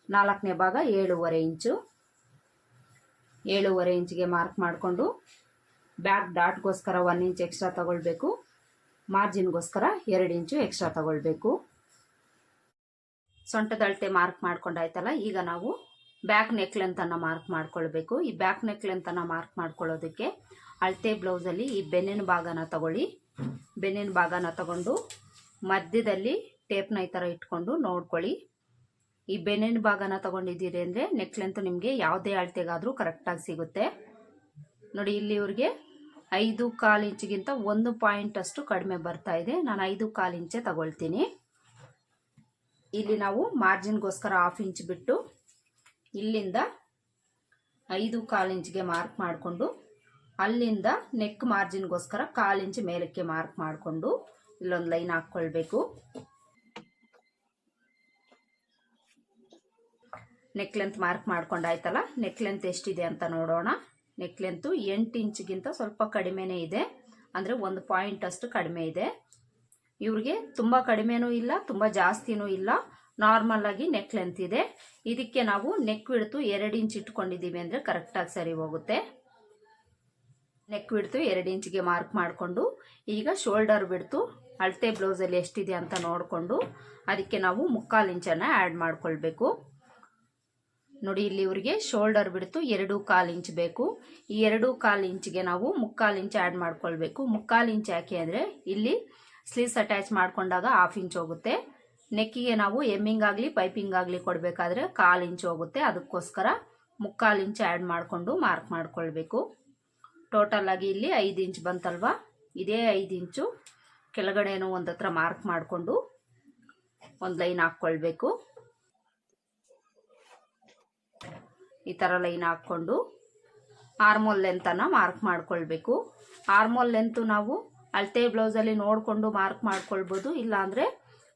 Speaker 1: ನಾಲ್ಕನೇ ಭಾಗ ಏಳೂವರೆ ಇಂಚು. ಏಳೂವರೆ ಇಂಚಿಗೆ ಮಾರ್ಕ್ ಮಾಡಿಕೊಂಡು ಬ್ಯಾಕ್ ಡಾಟ್ಗೋಸ್ಕರ ಒನ್ ಇಂಚ್ ಎಕ್ಸ್ಟ್ರಾ ತಗೊಳ್ಬೇಕು. ಮಾರ್ಜಿನ್ಗೋಸ್ಕರ ಎರಡು ಇಂಚು ಎಕ್ಸ್ಟ್ರಾ ತಗೊಳ್ಬೇಕು. ಸೊಂಟದ ಅಳತೆ ಮಾರ್ಕ್ ಮಾಡ್ಕೊಂಡಾಯ್ತಲ್ಲ, ಈಗ ನಾವು ಬ್ಯಾಕ್ ನೆಕ್ ಲೆಂತನ್ನು ಮಾರ್ಕ್ ಮಾಡ್ಕೊಳ್ಬೇಕು. ಈ ಬ್ಯಾಕ್ ನೆಕ್ ಲೆಂತನ್ನು ಮಾರ್ಕ್ ಮಾಡ್ಕೊಳ್ಳೋದಕ್ಕೆ ಅಳತೆ ಬ್ಲೌಸಲ್ಲಿ ಈ ಬೆನ್ನಿನ ಭಾಗನ ತಗೊಳ್ಳಿ. ಬೆನ್ನಿನ ಭಾಗನ ತಗೊಂಡು ಮಧ್ಯದಲ್ಲಿ ಟೇಪ್ನ ಈ ಥರ ಇಟ್ಕೊಂಡು ನೋಡ್ಕೊಳ್ಳಿ. ಈ ಬೆನ್ನಿನ ಭಾಗನ ತಗೊಂಡಿದ್ದೀರಿ ಅಂದರೆ ನೆಕ್ ಲೆಂತ್ ನಿಮಗೆ ಯಾವುದೇ ಅಳತೆಗಾದರೂ ಕರೆಕ್ಟಾಗಿ ಸಿಗುತ್ತೆ. ನೋಡಿ ಇಲ್ಲಿ ಇವ್ರಿಗೆ ಐದು ಕಾಲು ಇಂಚಿಗಿಂತ ಒಂದು ಪಾಯಿಂಟ್ ಅಷ್ಟು ಕಡಿಮೆ ಬರ್ತಾ ಇದೆ. ನಾನು ಐದು ಕಾಲು ಇಂಚೆ ತಗೊಳ್ತೀನಿ. ಇಲ್ಲಿ ನಾವು ಮಾರ್ಜಿನ್ಗೋಸ್ಕರ ಹಾಫ್ ಇಂಚ್ ಬಿಟ್ಟು ಇಲ್ಲಿಂದ ಐದು ಕಾಲು ಇಂಚ್ಗೆ ಮಾರ್ಕ್ ಮಾಡಿಕೊಂಡು, ಅಲ್ಲಿಂದ ನೆಕ್ ಮಾರ್ಜಿನ್ಗೋಸ್ಕರ ಕಾಲು ಇಂಚ್ ಮೇಲಕ್ಕೆ ಮಾರ್ಕ್ ಮಾಡಿಕೊಂಡು ಇಲ್ಲೊಂದು ಲೈನ್ ಹಾಕ್ಕೊಳ್ಬೇಕು. ನೆಕ್ ಲೆಂತ್ ಮಾರ್ಕ್ ಮಾಡ್ಕೊಂಡಾಯ್ತಲ್ಲ? ನೆಕ್ ಲೆಂತ್ ಎಷ್ಟಿದೆ ಅಂತ ನೋಡೋಣ. ನೆಕ್ ಲೆಂತು ಎಂಟು ಇಂಚ್ಗಿಂತ ಸ್ವಲ್ಪ ಕಡಿಮೆನೇ ಇದೆ. ಅಂದರೆ ಒಂದು ಪಾಯಿಂಟ್ ಅಷ್ಟು ಕಡಿಮೆ ಇದೆ. ಇವ್ರಿಗೆ ತುಂಬ ಕಡಿಮೆನೂ ಇಲ್ಲ, ತುಂಬ ಜಾಸ್ತಿನೂ ಇಲ್ಲ. ನಾರ್ಮಲ್ ಆಗಿ ನೆಕ್ ಲೆಂತ್ ಇದೆ ಇದಕ್ಕೆ ನಾವು ನೆಕ್ ಹಿಡ್ತು ಎರಡು ಇಂಚ್ ಇಟ್ಕೊಂಡಿದ್ದೀವಿ ಅಂದರೆ ಕರೆಕ್ಟಾಗಿ ಸರಿ ಹೋಗುತ್ತೆ. ನೆಕ್ ಬಿಡ್ತು ಎರಡು ಇಂಚಿಗೆ ಮಾರ್ಕ್ ಮಾಡಿಕೊಂಡು ಈಗ ಶೋಲ್ಡರ್ ಬಿಡ್ತು ಅಳತೆ ಬ್ಲೌಸಲ್ಲಿ ಎಷ್ಟಿದೆ ಅಂತ ನೋಡಿಕೊಂಡು ಅದಕ್ಕೆ ನಾವು ಮುಕ್ಕಾಲು ಇಂಚನ್ನು ಆ್ಯಡ್ ಮಾಡ್ಕೊಳ್ಬೇಕು. ನೋಡಿ, ಇಲ್ಲಿ ಇವರಿಗೆ ಶೋಲ್ಡರ್ ಬಿಡ್ತು, ಎರಡು ಕಾಲು ಇಂಚ್ ಬೇಕು. ಈ ಎರಡು ಕಾಲು ಇಂಚ್ಗೆ ನಾವು ಮುಕ್ಕಾಲು ಇಂಚ್ ಆ್ಯಡ್ ಮಾಡ್ಕೊಳ್ಬೇಕು. ಮುಕ್ಕಾಲು ಇಂಚ್ ಯಾಕೆ ಅಂದರೆ, ಇಲ್ಲಿ ಸ್ಲೀವ್ಸ್ ಅಟ್ಯಾಚ್ ಮಾಡ್ಕೊಂಡಾಗ ಹಾಫ್ ಇಂಚ್ ಹೋಗುತ್ತೆ. ನೆಕ್ಕಿಗೆ ನಾವು ಎಮ್ಮಿಂಗ್ ಆಗಲಿ ಪೈಪಿಂಗ್ ಆಗಲಿ ಕೊಡಬೇಕಾದ್ರೆ ಕಾಲು ಇಂಚ್ ಹೋಗುತ್ತೆ. ಅದಕ್ಕೋಸ್ಕರ ಮುಕ್ಕಾಲು ಇಂಚ್ ಆ್ಯಡ್ ಮಾಡಿಕೊಂಡು ಮಾರ್ಕ್ ಮಾಡ್ಕೊಳ್ಬೇಕು. ಟೋಟಲ್ ಆಗಿ ಇಲ್ಲಿ ಐದು ಇಂಚ್ ಬಂತಲ್ವಾ? ಇದೇ ಐದು ಇಂಚು ಕೆಳಗಡೆನೂ ಒಂದು ಹತ್ರ ಮಾರ್ಕ್ ಮಾಡಿಕೊಂಡು ಒಂದು ಲೈನ್ ಹಾಕ್ಕೊಳ್ಬೇಕು. ಈ ಥರ ಲೈನ್ ಹಾಕ್ಕೊಂಡು ಆರ್ಮೋಲ್ ಲೆಂತನ್ನು ಮಾರ್ಕ್ ಮಾಡ್ಕೊಳ್ಬೇಕು. ಆರ್ಮೋಲ್ ಲೆಂತು ನಾವು ಅಳತೆ ಬ್ಲೌಸಲ್ಲಿ ನೋಡಿಕೊಂಡು ಮಾರ್ಕ್ ಮಾಡ್ಕೊಳ್ಬೋದು. ಇಲ್ಲಾಂದರೆ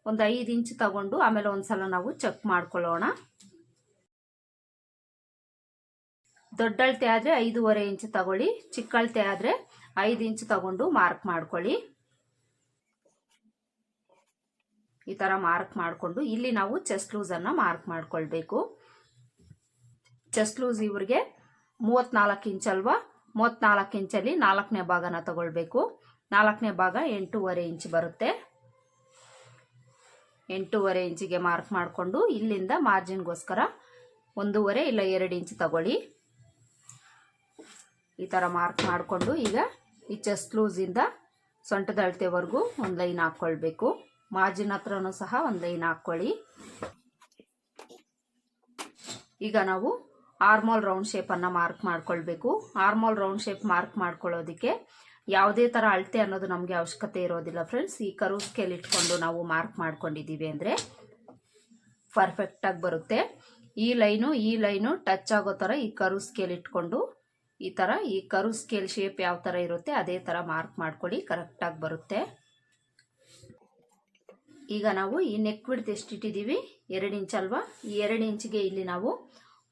Speaker 1: ಒಂದು ಐದು ಇಂಚ್ ತಗೊಂಡು ಆಮೇಲೆ ಒಂದ್ಸಲ ನಾವು ಚೆಕ್ ಮಾಡ್ಕೊಳ್ಳೋಣ. ದೊಡ್ಡ ಅಳತೆ ಆದರೆ ಐದೂವರೆ ಇಂಚ್ ತಗೊಳ್ಳಿ, ಚಿಕ್ಕ ಅಳತೆ ಆದರೆ ಐದು ಇಂಚ್ ತಗೊಂಡು ಮಾರ್ಕ್ ಮಾಡ್ಕೊಳ್ಳಿ. ಈ ಥರ ಮಾರ್ಕ್ ಮಾಡಿಕೊಂಡು ಇಲ್ಲಿ ನಾವು ಚೆಸ್ಟ್ ಲೂಸನ್ನು ಮಾರ್ಕ್ ಮಾಡ್ಕೊಳ್ಬೇಕು. ಚೆಸ್ಟ್ ಲೂಸ್ ಇವ್ರಿಗೆ ಮೂವತ್ನಾಲ್ಕು ಇಂಚ್ ಅಲ್ವಾ? ಮೂವತ್ನಾಲ್ಕು ಇಂಚಲ್ಲಿ ನಾಲ್ಕನೇ ಭಾಗನ ತಗೊಳ್ಬೇಕು. ನಾಲ್ಕನೇ ಭಾಗ ಎಂಟೂವರೆ ಇಂಚ್ ಬರುತ್ತೆ. ಎಂಟೂವರೆ ಇಂಚಿಗೆ ಮಾರ್ಕ್ ಮಾಡಿಕೊಂಡು ಇಲ್ಲಿಂದ ಮಾರ್ಜಿನ್ಗೋಸ್ಕರ ಒಂದೂವರೆ ಇಲ್ಲ ಎರಡು ಇಂಚ್ ತಗೊಳ್ಳಿ. ಈ ಥರ ಮಾರ್ಕ್ ಮಾಡಿಕೊಂಡು ಈಗ ಈ ಚೆಸ್ಟ್ ಲೂಸಿಂದ ಸೊಂಟದ ಅಳತೆವರೆಗೂ ಒಂದು ಲೈನ್ ಹಾಕ್ಕೊಳ್ಬೇಕು ಮಾರ್ಜಿನ್ ಹತ್ರನೂ ಸಹ ಒಂದು ಲೈನ್ ಹಾಕ್ಕೊಳ್ಳಿ ಈಗ ನಾವು ಆರ್ಮೋಲ್ ರೌಂಡ್ ಶೇಪನ್ನು ಮಾರ್ಕ್ ಮಾಡ್ಕೊಳ್ಬೇಕು. ಆರ್ಮೋಲ್ ರೌಂಡ್ ಶೇಪ್ ಮಾರ್ಕ್ ಮಾಡ್ಕೊಳ್ಳೋದಕ್ಕೆ ಯಾವುದೇ ಥರ ಅಳತೆ ಅನ್ನೋದು ನಮಗೆ ಅವಶ್ಯಕತೆ ಇರೋದಿಲ್ಲ ಫ್ರೆಂಡ್ಸ್ ಈ ಕರು ಸ್ಕೇಲ್ ಇಟ್ಕೊಂಡು ನಾವು ಮಾರ್ಕ್ ಮಾಡ್ಕೊಂಡಿದ್ದೀವಿ ಅಂದರೆ ಪರ್ಫೆಕ್ಟಾಗಿ ಬರುತ್ತೆ. ಈ ಲೈನು ಈ ಲೈನು ಟಚ್ ಆಗೋ ಥರ ಈ ಕರು ಸ್ಕೇಲ್ ಇಟ್ಕೊಂಡು ಈ ಥರ ಈ ಕರು ಸ್ಕೇಲ್ ಶೇಪ್ ಯಾವ ಥರ ಇರುತ್ತೆ ಅದೇ ಥರ ಮಾರ್ಕ್ ಮಾಡ್ಕೊಳ್ಳಿ ಕರೆಕ್ಟಾಗಿ ಬರುತ್ತೆ. ಈಗ ನಾವು ಈ ನೆಕ್ ವಿಡ್ತ್ ಎಷ್ಟು ಇಟ್ಟಿದ್ದೀವಿ? ಎರಡು ಇಂಚ್ ಅಲ್ವಾ? ಈ ಎರಡು ಇಂಚಿಗೆ ಇಲ್ಲಿ ನಾವು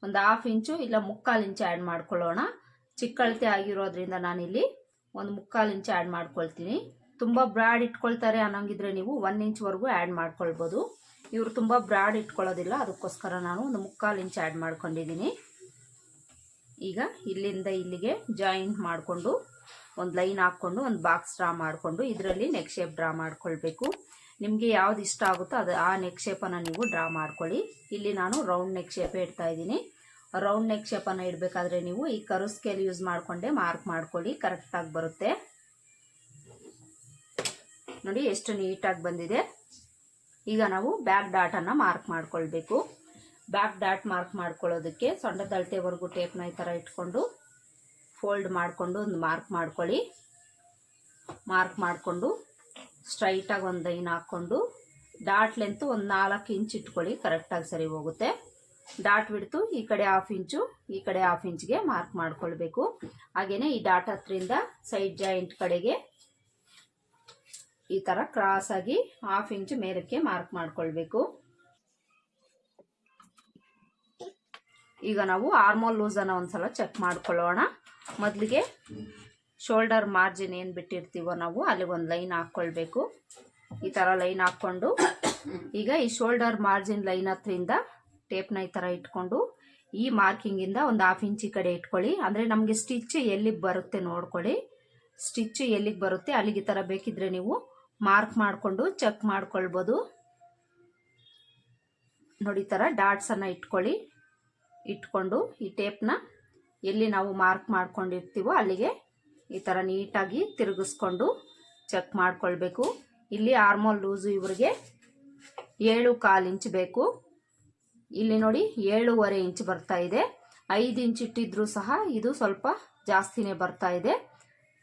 Speaker 1: ಒಂದು ಹಾಫ್ ಇಂಚು ಇಲ್ಲ ಮುಕ್ಕಾಲು ಇಂಚು ಆ್ಯಡ್ ಮಾಡ್ಕೊಳ್ಳೋಣ. ಚಿಕ್ಕ ಅಳತೆ ಆಗಿರೋದ್ರಿಂದ ನಾನಿಲ್ಲಿ ಒಂದು ಮುಕ್ಕಾಲು ಇಂಚು ಆ್ಯಡ್ ಮಾಡ್ಕೊಳ್ತೀನಿ. ತುಂಬ ಬ್ರಾಡ್ ಇಟ್ಕೊಳ್ತಾರೆ ಅನ್ನೋಂಗಿದ್ರೆ ನೀವು ಒನ್ ಇಂಚ್ವರೆಗೂ ಆ್ಯಡ್ ಮಾಡ್ಕೊಳ್ಬೋದು. ಇವರು ತುಂಬ ಬ್ರಾಡ್ ಇಟ್ಕೊಳ್ಳೋದಿಲ್ಲ, ಅದಕ್ಕೋಸ್ಕರ ನಾನು ಒಂದು ಮುಕ್ಕಾಲು ಇಂಚು ಆ್ಯಡ್ ಮಾಡ್ಕೊಂಡಿದ್ದೀನಿ. ಈಗ ಇಲ್ಲಿಂದ ಇಲ್ಲಿಗೆ ಜಾಯಿಂಟ್ ಮಾಡಿಕೊಂಡು, ಒಂದು ಲೈನ್ ಹಾಕ್ಕೊಂಡು, ಒಂದು ಬಾಕ್ಸ್ ಡ್ರಾ ಮಾಡಿಕೊಂಡು, ಇದರಲ್ಲಿ ನೆಕ್ ಶೇಪ್ ಡ್ರಾ ಮಾಡ್ಕೊಳ್ಬೇಕು. ನಿಮಗೆ ಯಾವ್ದು ಇಷ್ಟ ಆಗುತ್ತೋ ಅದು ಆ ನೆಕ್ ಶೇಪನ್ನು ನೀವು ಡ್ರಾ ಮಾಡ್ಕೊಳ್ಳಿ. ಇಲ್ಲಿ ನಾನು ರೌಂಡ್ ನೆಕ್ ಶೇಪ್ ಇಡ್ತಾ ಇದ್ದೀನಿ. ರೌಂಡ್ ನೆಕ್ ಶೇಪನ್ನು ಇಡಬೇಕಾದ್ರೆ ನೀವು ಈ ಕರು ಸ್ಕೇಲ್ ಯೂಸ್ ಮಾಡಿಕೊಂಡೆ ಮಾರ್ಕ್ ಮಾಡ್ಕೊಳ್ಳಿ ಕರೆಕ್ಟಾಗಿ ಬರುತ್ತೆ. ನೋಡಿ ಎಷ್ಟು ನೀಟಾಗಿ ಬಂದಿದೆ. ಈಗ ನಾವು ಬ್ಯಾಕ್ ಡಾಟನ್ನು ಮಾರ್ಕ್ ಮಾಡ್ಕೊಳ್ಬೇಕು. ಬ್ಯಾಕ್ ಡಾಟ್ ಮಾರ್ಕ್ ಮಾಡ್ಕೊಳ್ಳೋದಕ್ಕೆ ಸೊಂಟದ ಅಳತೆವರೆಗೂ ಟೇಪ್ನ ಈ ಥರ ಇಟ್ಕೊಂಡು ಫೋಲ್ಡ್ ಮಾಡಿಕೊಂಡು ಒಂದು ಮಾರ್ಕ್ ಮಾಡ್ಕೊಳ್ಳಿ. ಮಾರ್ಕ್ ಮಾಡಿಕೊಂಡು ಸ್ಟ್ರೈಟಾಗಿ ಒಂದು ಲೈನ್ ಹಾಕ್ಕೊಂಡು ಡಾಟ್ ಲೆಂತ್ ಒಂದು ನಾಲ್ಕು ಇಂಚ್ ಇಟ್ಕೊಳ್ಳಿ ಕರೆಕ್ಟಾಗಿ ಸರಿ ಹೋಗುತ್ತೆ. ಡಾಟ್ ಬಿಡ್ತು ಈ ಕಡೆ ಹಾಫ್ ಇಂಚು ಈ ಕಡೆ ಹಾಫ್ ಇಂಚ್ಗೆ ಮಾರ್ಕ್ ಮಾಡ್ಕೊಳ್ಬೇಕು. ಹಾಗೆಯೇ ಈ ಡಾಟ್ ಹತ್ರಿಂದ ಸೈಡ್ ಜಾಯಿಂಟ್ ಕಡೆಗೆ ಈ ಥರ ಕ್ರಾಸ್ ಆಗಿ ಹಾಫ್ ಇಂಚ್ ಮೇಲಕ್ಕೆ ಮಾರ್ಕ್ ಮಾಡ್ಕೊಳ್ಬೇಕು. ಈಗ ನಾವು ಆರ್ಮೋಲ್ ಲೂಸನ್ನು ಒಂದ್ಸಲ ಚೆಕ್ ಮಾಡ್ಕೊಳ್ಳೋಣ. ಮೊದಲಿಗೆ ಶೋಲ್ಡರ್ ಮಾರ್ಜಿನ್ ಏನು ಬಿಟ್ಟಿರ್ತೀವೋ ನಾವು ಅಲ್ಲಿಗೆ ಒಂದು ಲೈನ್ ಹಾಕ್ಕೊಳ್ಬೇಕು ಈ ಥರ ಲೈನ್ ಹಾಕ್ಕೊಂಡು, ಈಗ ಈ ಶೋಲ್ಡರ್ ಮಾರ್ಜಿನ್ ಲೈನ್ ಹತ್ರಿಂದ ಟೇಪ್ನ ಈ ಥರ ಇಟ್ಕೊಂಡು, ಈ ಮಾರ್ಕಿಂಗಿಂದ ಒಂದು ಹಾಫ್ ಇಂಚಿ ಕಡೆ ಇಟ್ಕೊಳ್ಳಿ. ಅಂದರೆ ನಮಗೆ ಸ್ಟಿಚ್ ಎಲ್ಲಿಗೆ ಬರುತ್ತೆ ನೋಡ್ಕೊಳ್ಳಿ. ಸ್ಟಿಚ್ ಎಲ್ಲಿಗೆ ಬರುತ್ತೆ, ಅಲ್ಲಿಗೆ ಈ ಥರ ಬೇಕಿದ್ರೆ ನೀವು ಮಾರ್ಕ್ ಮಾಡಿಕೊಂಡು ಚೆಕ್ ಮಾಡ್ಕೊಳ್ಬೋದು. ನೋಡಿ, ಈ ಥರ ಡಾಟ್ಸನ್ನು ಇಟ್ಕೊಳ್ಳಿ. ಇಟ್ಕೊಂಡು ಈ ಟೇಪ್ನ ಎಲ್ಲಿ ನಾವು ಮಾರ್ಕ್ ಮಾಡ್ಕೊಂಡಿರ್ತೀವೋ ಅಲ್ಲಿಗೆ ಈ ಥರ ನೀಟಾಗಿ ತಿರುಗಿಸ್ಕೊಂಡು ಚೆಕ್ ಮಾಡಿಕೊಳ್ಬೇಕು. ಇಲ್ಲಿ ಆರ್ಮೋಲ್ ಲೂಸು ಇವ್ರಿಗೆ ಏಳು ಕಾಲು ಇಂಚ್ ಬೇಕು. ಇಲ್ಲಿ ನೋಡಿ ಏಳೂವರೆ ಇಂಚ್ ಬರ್ತಾ ಇದೆ. ಐದು ಇಂಚ್ ಇಟ್ಟಿದ್ರೂ ಸಹ ಇದು ಸ್ವಲ್ಪ ಜಾಸ್ತಿನೇ ಬರ್ತಾ ಇದೆ.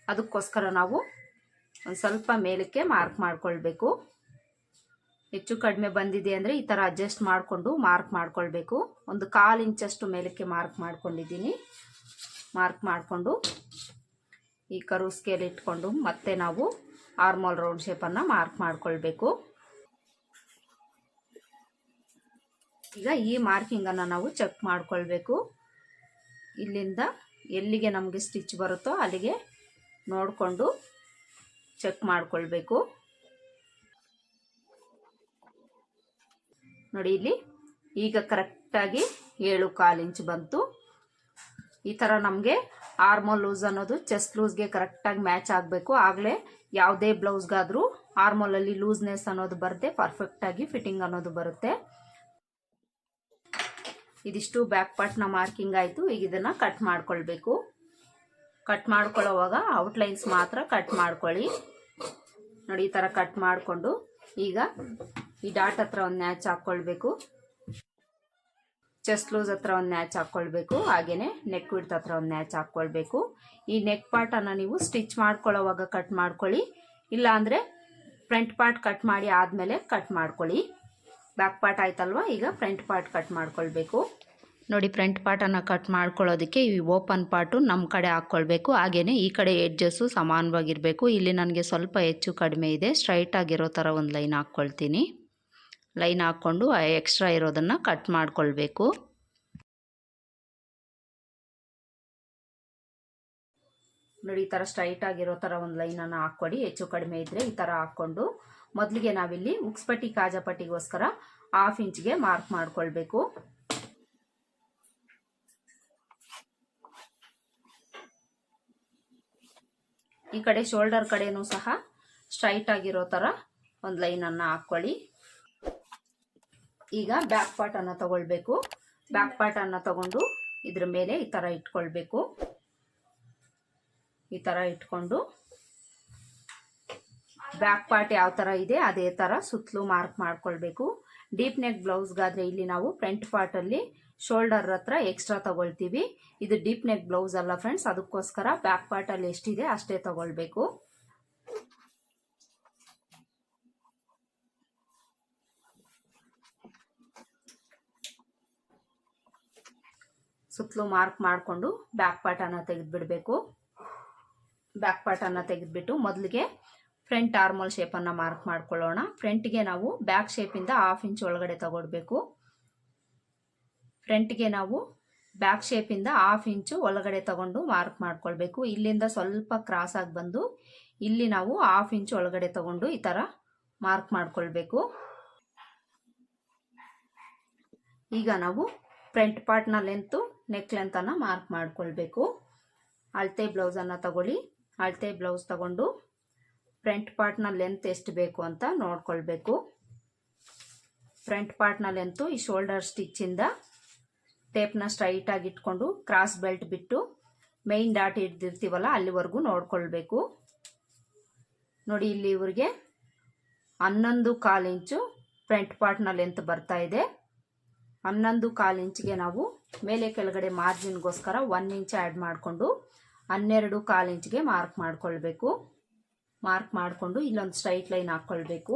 Speaker 1: ಅದಕ್ಕೋಸ್ಕರ ನಾವು ಒಂದು ಸ್ವಲ್ಪ ಮೇಲಕ್ಕೆ ಮಾರ್ಕ್ ಮಾಡಿಕೊಳ್ಬೇಕು. ಹೆಚ್ಚು ಕಡಿಮೆ ಬಂದಿದೆ ಅಂದರೆ ಈ ಥರ ಅಡ್ಜಸ್ಟ್ ಮಾಡಿಕೊಂಡು ಮಾರ್ಕ್ ಮಾಡಿಕೊಳ್ಬೇಕು. ಒಂದು ಕಾಲು ಇಂಚಷ್ಟು ಮೇಲಕ್ಕೆ ಮಾರ್ಕ್ ಮಾಡ್ಕೊಂಡಿದ್ದೀನಿ. ಮಾರ್ಕ್ ಮಾಡಿಕೊಂಡು ಈ ಕರು ಸ್ಕೇಲ್ ಇಟ್ಕೊಂಡು ಮತ್ತೆ ನಾವು ಆರ್ಮೋಲ್ ರೌಂಡ್ ಶೇಪನ್ನು ಮಾರ್ಕ್ ಮಾಡಿಕೊಳ್ಬೇಕು. ಈಗ ಈ ಮಾರ್ಕಿಂಗನ್ನು ನಾವು ಚೆಕ್ ಮಾಡಿಕೊಳ್ಬೇಕು. ಇಲ್ಲಿಂದ ಎಲ್ಲಿಗೆ ನಮಗೆ ಸ್ಟಿಚ್ ಬರುತ್ತೋ ಅಲ್ಲಿಗೆ ನೋಡಿಕೊಂಡು ಚೆಕ್ ಮಾಡಿಕೊಳ್ಬೇಕು. ನೋಡಿ ಇಲ್ಲಿ ಈಗ ಕರೆಕ್ಟಾಗಿ ಏಳು ಕಾಲು ಇಂಚ್ ಬಂತು. ಈ ಥರ ನಮಗೆ ಆರ್ಮೋಲ್ ಲೂಸ್ ಅನ್ನೋದು ಚೆಸ್ಟ್ ಲೂಸ್ಗೆ ಕರೆಕ್ಟಾಗಿ ಮ್ಯಾಚ್ ಆಗಬೇಕು. ಆಗಲೇ ಯಾವುದೇ ಬ್ಲೌಸ್ಗಾದರೂ ಆರ್ಮೋಲಲ್ಲಿ ಲೂಸ್ನೆಸ್ ಅನ್ನೋದು ಬರುತ್ತೆ ಪರ್ಫೆಕ್ಟಾಗಿ ಫಿಟ್ಟಿಂಗ್ ಅನ್ನೋದು ಬರುತ್ತೆ. ಇದಿಷ್ಟು ಬ್ಯಾಕ್ ಪಾರ್ಟ್ನ ಮಾರ್ಕಿಂಗ್ ಆಯಿತು. ಈಗ ಇದನ್ನು ಕಟ್ ಮಾಡ್ಕೊಳ್ಬೇಕು. ಕಟ್ ಮಾಡ್ಕೊಳ್ಳೋವಾಗ ಔಟ್ಲೈನ್ಸ್ ಮಾತ್ರ ಕಟ್ ಮಾಡ್ಕೊಳ್ಳಿ. ನೋಡಿ ಈ ಥರ ಕಟ್ ಮಾಡಿಕೊಂಡು ಈಗ ಈ ಡಾಟ್ ಹತ್ರ ಒಂದು ಮ್ಯಾಚ್ ಹಾಕ್ಕೊಳ್ಬೇಕು. ಚೆಸ್ಟ್ ಲೂಸ್ ಹತ್ರ ಒಂದು ನ್ಯಾಚ್ ಹಾಕ್ಕೊಳ್ಬೇಕು ಹಾಗೆಯೇ ನೆಕ್ ವಿಡ್ತ್ ಹತ್ರ ಒಂದು ನ್ಯಾಚ್ ಹಾಕ್ಕೊಳ್ಬೇಕು ಈ ನೆಕ್ ಪಾರ್ಟನ್ನು ನೀವು ಸ್ಟಿಚ್ ಮಾಡ್ಕೊಳ್ಳೋವಾಗ ಕಟ್ ಮಾಡ್ಕೊಳ್ಳಿ ಇಲ್ಲಾಂದರೆ ಫ್ರಂಟ್ ಪಾರ್ಟ್ ಕಟ್ ಮಾಡಿ ಆದಮೇಲೆ ಕಟ್ ಮಾಡ್ಕೊಳ್ಳಿ. ಬ್ಯಾಕ್ ಪಾರ್ಟ್ ಆಯ್ತಲ್ವಾ? ಈಗ ಫ್ರಂಟ್ ಪಾರ್ಟ್ ಕಟ್ ಮಾಡ್ಕೊಳ್ಬೇಕು.
Speaker 2: ನೋಡಿ ಫ್ರಂಟ್ ಪಾರ್ಟನ್ನು ಕಟ್ ಮಾಡ್ಕೊಳ್ಳೋದಕ್ಕೆ ಈ ಓಪನ್ ಪಾರ್ಟು ನಮ್ಮ ಕಡೆ ಹಾಕ್ಕೊಳ್ಬೇಕು ಹಾಗೆಯೇ ಈ ಕಡೆ ಎಡ್ಜಸ್ಸು ಸಮಾನವಾಗಿರಬೇಕು. ಇಲ್ಲಿ ನನಗೆ ಸ್ವಲ್ಪ ಹೆಚ್ಚು ಕಡಿಮೆ ಇದೆ. ಸ್ಟ್ರೈಟ್ ಆಗಿರೋ ಥರ ಒಂದು ಲೈನ್ ಹಾಕ್ಕೊಳ್ತೀನಿ ಲೈನ್ ಹಾಕ್ಕೊಂಡು ಎಕ್ಸ್ಟ್ರಾ ಇರೋದನ್ನು ಕಟ್ ಮಾಡಿಕೊಳ್ಬೇಕು.
Speaker 1: ನೋಡಿ, ಈ ಥರ ಸ್ಟ್ರೈಟ್ ಆಗಿರೋ ಥರ ಒಂದು ಲೈನನ್ನು ಹಾಕ್ಕೊಡಿ. ಹೆಚ್ಚು ಕಡಿಮೆ ಇದ್ದರೆ ಈ ಥರ ಹಾಕ್ಕೊಂಡು ಮೊದಲಿಗೆ ನಾವಿಲ್ಲಿ ಉಕ್ಸ್ಪಟ್ಟಿ ಕಾಜಾಪಟ್ಟಿಗೋಸ್ಕರ ಹಾಫ್ ಇಂಚ್ಗೆ ಮಾರ್ಕ್ ಮಾಡಿಕೊಳ್ಬೇಕು. ಈ ಕಡೆ ಶೋಲ್ಡರ್ ಕಡೆನೂ ಸಹ ಸ್ಟ್ರೈಟ್ ಆಗಿರೋ ಥರ ಒಂದು ಲೈನನ್ನು ಹಾಕ್ಕೊಳ್ಳಿ ಈಗ ಬ್ಯಾಕ್ ಪಾರ್ಟನ್ನು ತಗೊಳ್ಬೇಕು. ಬ್ಯಾಕ್ ಪಾರ್ಟನ್ನು ತಗೊಂಡು ಇದ್ರ ಮೇಲೆ ಈ ಥರ ಇಟ್ಕೊಳ್ಬೇಕು. ಈ ಥರ ಇಟ್ಕೊಂಡು ಬ್ಯಾಕ್ ಪಾರ್ಟ್ ಯಾವ ಥರ ಇದೆ ಅದೇ ಥರ ಸುತ್ತಲೂ ಮಾರ್ಕ್ ಮಾಡ್ಕೊಳ್ಬೇಕು. ಡೀಪ್ ನೆಕ್ ಬ್ಲೌಸ್ಗಾದರೆ ಇಲ್ಲಿ ನಾವು ಫ್ರಂಟ್ ಪಾರ್ಟಲ್ಲಿ ಶೋಲ್ಡರ್ ಹತ್ರ ಎಕ್ಸ್ಟ್ರಾ ತಗೊಳ್ತೀವಿ. ಇದು ಡೀಪ್ ನೆಕ್ ಬ್ಲೌಸ್ ಅಲ್ಲ ಫ್ರೆಂಡ್ಸ್ ಅದಕ್ಕೋಸ್ಕರ ಬ್ಯಾಕ್ ಪಾರ್ಟಲ್ಲಿ ಎಷ್ಟಿದೆ ಅಷ್ಟೇ ತಗೊಳ್ಬೇಕು. ಸುತ್ತಲೂ ಮಾರ್ಕ್ ಮಾಡಿಕೊಂಡು ಬ್ಯಾಕ್ ಪಾರ್ಟನ್ನು ತೆಗೆದುಬಿಡಬೇಕು. ಬ್ಯಾಕ್ ಪಾರ್ಟನ್ನು ತೆಗೆದುಬಿಟ್ಟು ಮೊದಲಿಗೆ ಫ್ರಂಟ್ ಆರ್ಮಲ್ ಶೇಪನ್ನು ಮಾರ್ಕ್ ಮಾಡ್ಕೊಳ್ಳೋಣ. ಫ್ರಂಟ್ಗೆ ನಾವು ಬ್ಯಾಕ್ ಶೇಪಿಂದ ಹಾಫ್ ಇಂಚ್ ಒಳಗಡೆ ತಗೊಳ್ಬೇಕು. ಫ್ರಂಟ್ಗೆ ನಾವು ಬ್ಯಾಕ್ ಶೇಪಿಂದ ಹಾಫ್ ಇಂಚು ಒಳಗಡೆ ತಗೊಂಡು ಮಾರ್ಕ್ ಮಾಡ್ಕೊಳ್ಬೇಕು. ಇಲ್ಲಿಂದ ಸ್ವಲ್ಪ ಕ್ರಾಸ್ ಆಗಿ ಬಂದು ಇಲ್ಲಿ ನಾವು ಹಾಫ್ ಇಂಚ್ ಒಳಗಡೆ ತಗೊಂಡು ಈ ಥರ ಮಾರ್ಕ್ ಮಾಡ್ಕೊಳ್ಬೇಕು. ಈಗ ನಾವು ಫ್ರಂಟ್ ಪಾರ್ಟ್ನ ಲೆಂತು ನೆಕ್ ಲೆಂತನ್ನು ಮಾರ್ಕ್ ಮಾಡಿಕೊಳ್ಬೇಕು. ಅಳತೆ ಬ್ಲೌಸನ್ನು ತಗೊಳ್ಳಿ. ಅಳತೆ ಬ್ಲೌಸ್ ತಗೊಂಡು ಫ್ರಂಟ್ ಪಾರ್ಟ್ನ ಲೆಂತ್ ಎಷ್ಟು ಬೇಕು ಅಂತ ನೋಡ್ಕೊಳ್ಬೇಕು. ಫ್ರಂಟ್ ಪಾರ್ಟ್ನ ಲೆಂತು ಈ ಶೋಲ್ಡರ್ ಸ್ಟಿಚ್ಚಿಂದ ಟೇಪ್ನ ಸ್ಟ್ರೈಟಾಗಿ ಇಟ್ಕೊಂಡು ಕ್ರಾಸ್ ಬೆಲ್ಟ್ ಬಿಟ್ಟು ಮೈನ್ ಡಾಟ್ ಹಿಡ್ದಿರ್ತೀವಲ್ಲ ಅಲ್ಲಿವರೆಗೂ ನೋಡ್ಕೊಳ್ಬೇಕು. ನೋಡಿ ಇಲ್ಲಿ ಇವ್ರಿಗೆ ಹನ್ನೊಂದು ಕಾಲು ಇಂಚು ಫ್ರಂಟ್ ಪಾರ್ಟ್ನ ಲೆಂತ್ ಬರ್ತಾ ಇದೆ. ಹನ್ನೊಂದು ಕಾಲು ಇಂಚಿಗೆ ನಾವು ಮೇಲೆ ಕೆಳಗಡೆ ಮಾರ್ಜಿನ್ಗೋಸ್ಕರ ಒನ್ ಇಂಚ್ ಆ್ಯಡ್ ಮಾಡಿಕೊಂಡು ಹನ್ನೆರಡು ಕಾಲು ಇಂಚ್ಗೆ ಮಾರ್ಕ್ ಮಾಡ್ಕೊಳ್ಬೇಕು. ಮಾರ್ಕ್ ಮಾಡಿಕೊಂಡು ಇಲ್ಲೊಂದು ಸ್ಟ್ರೈಟ್ ಲೈನ್ ಹಾಕ್ಕೊಳ್ಬೇಕು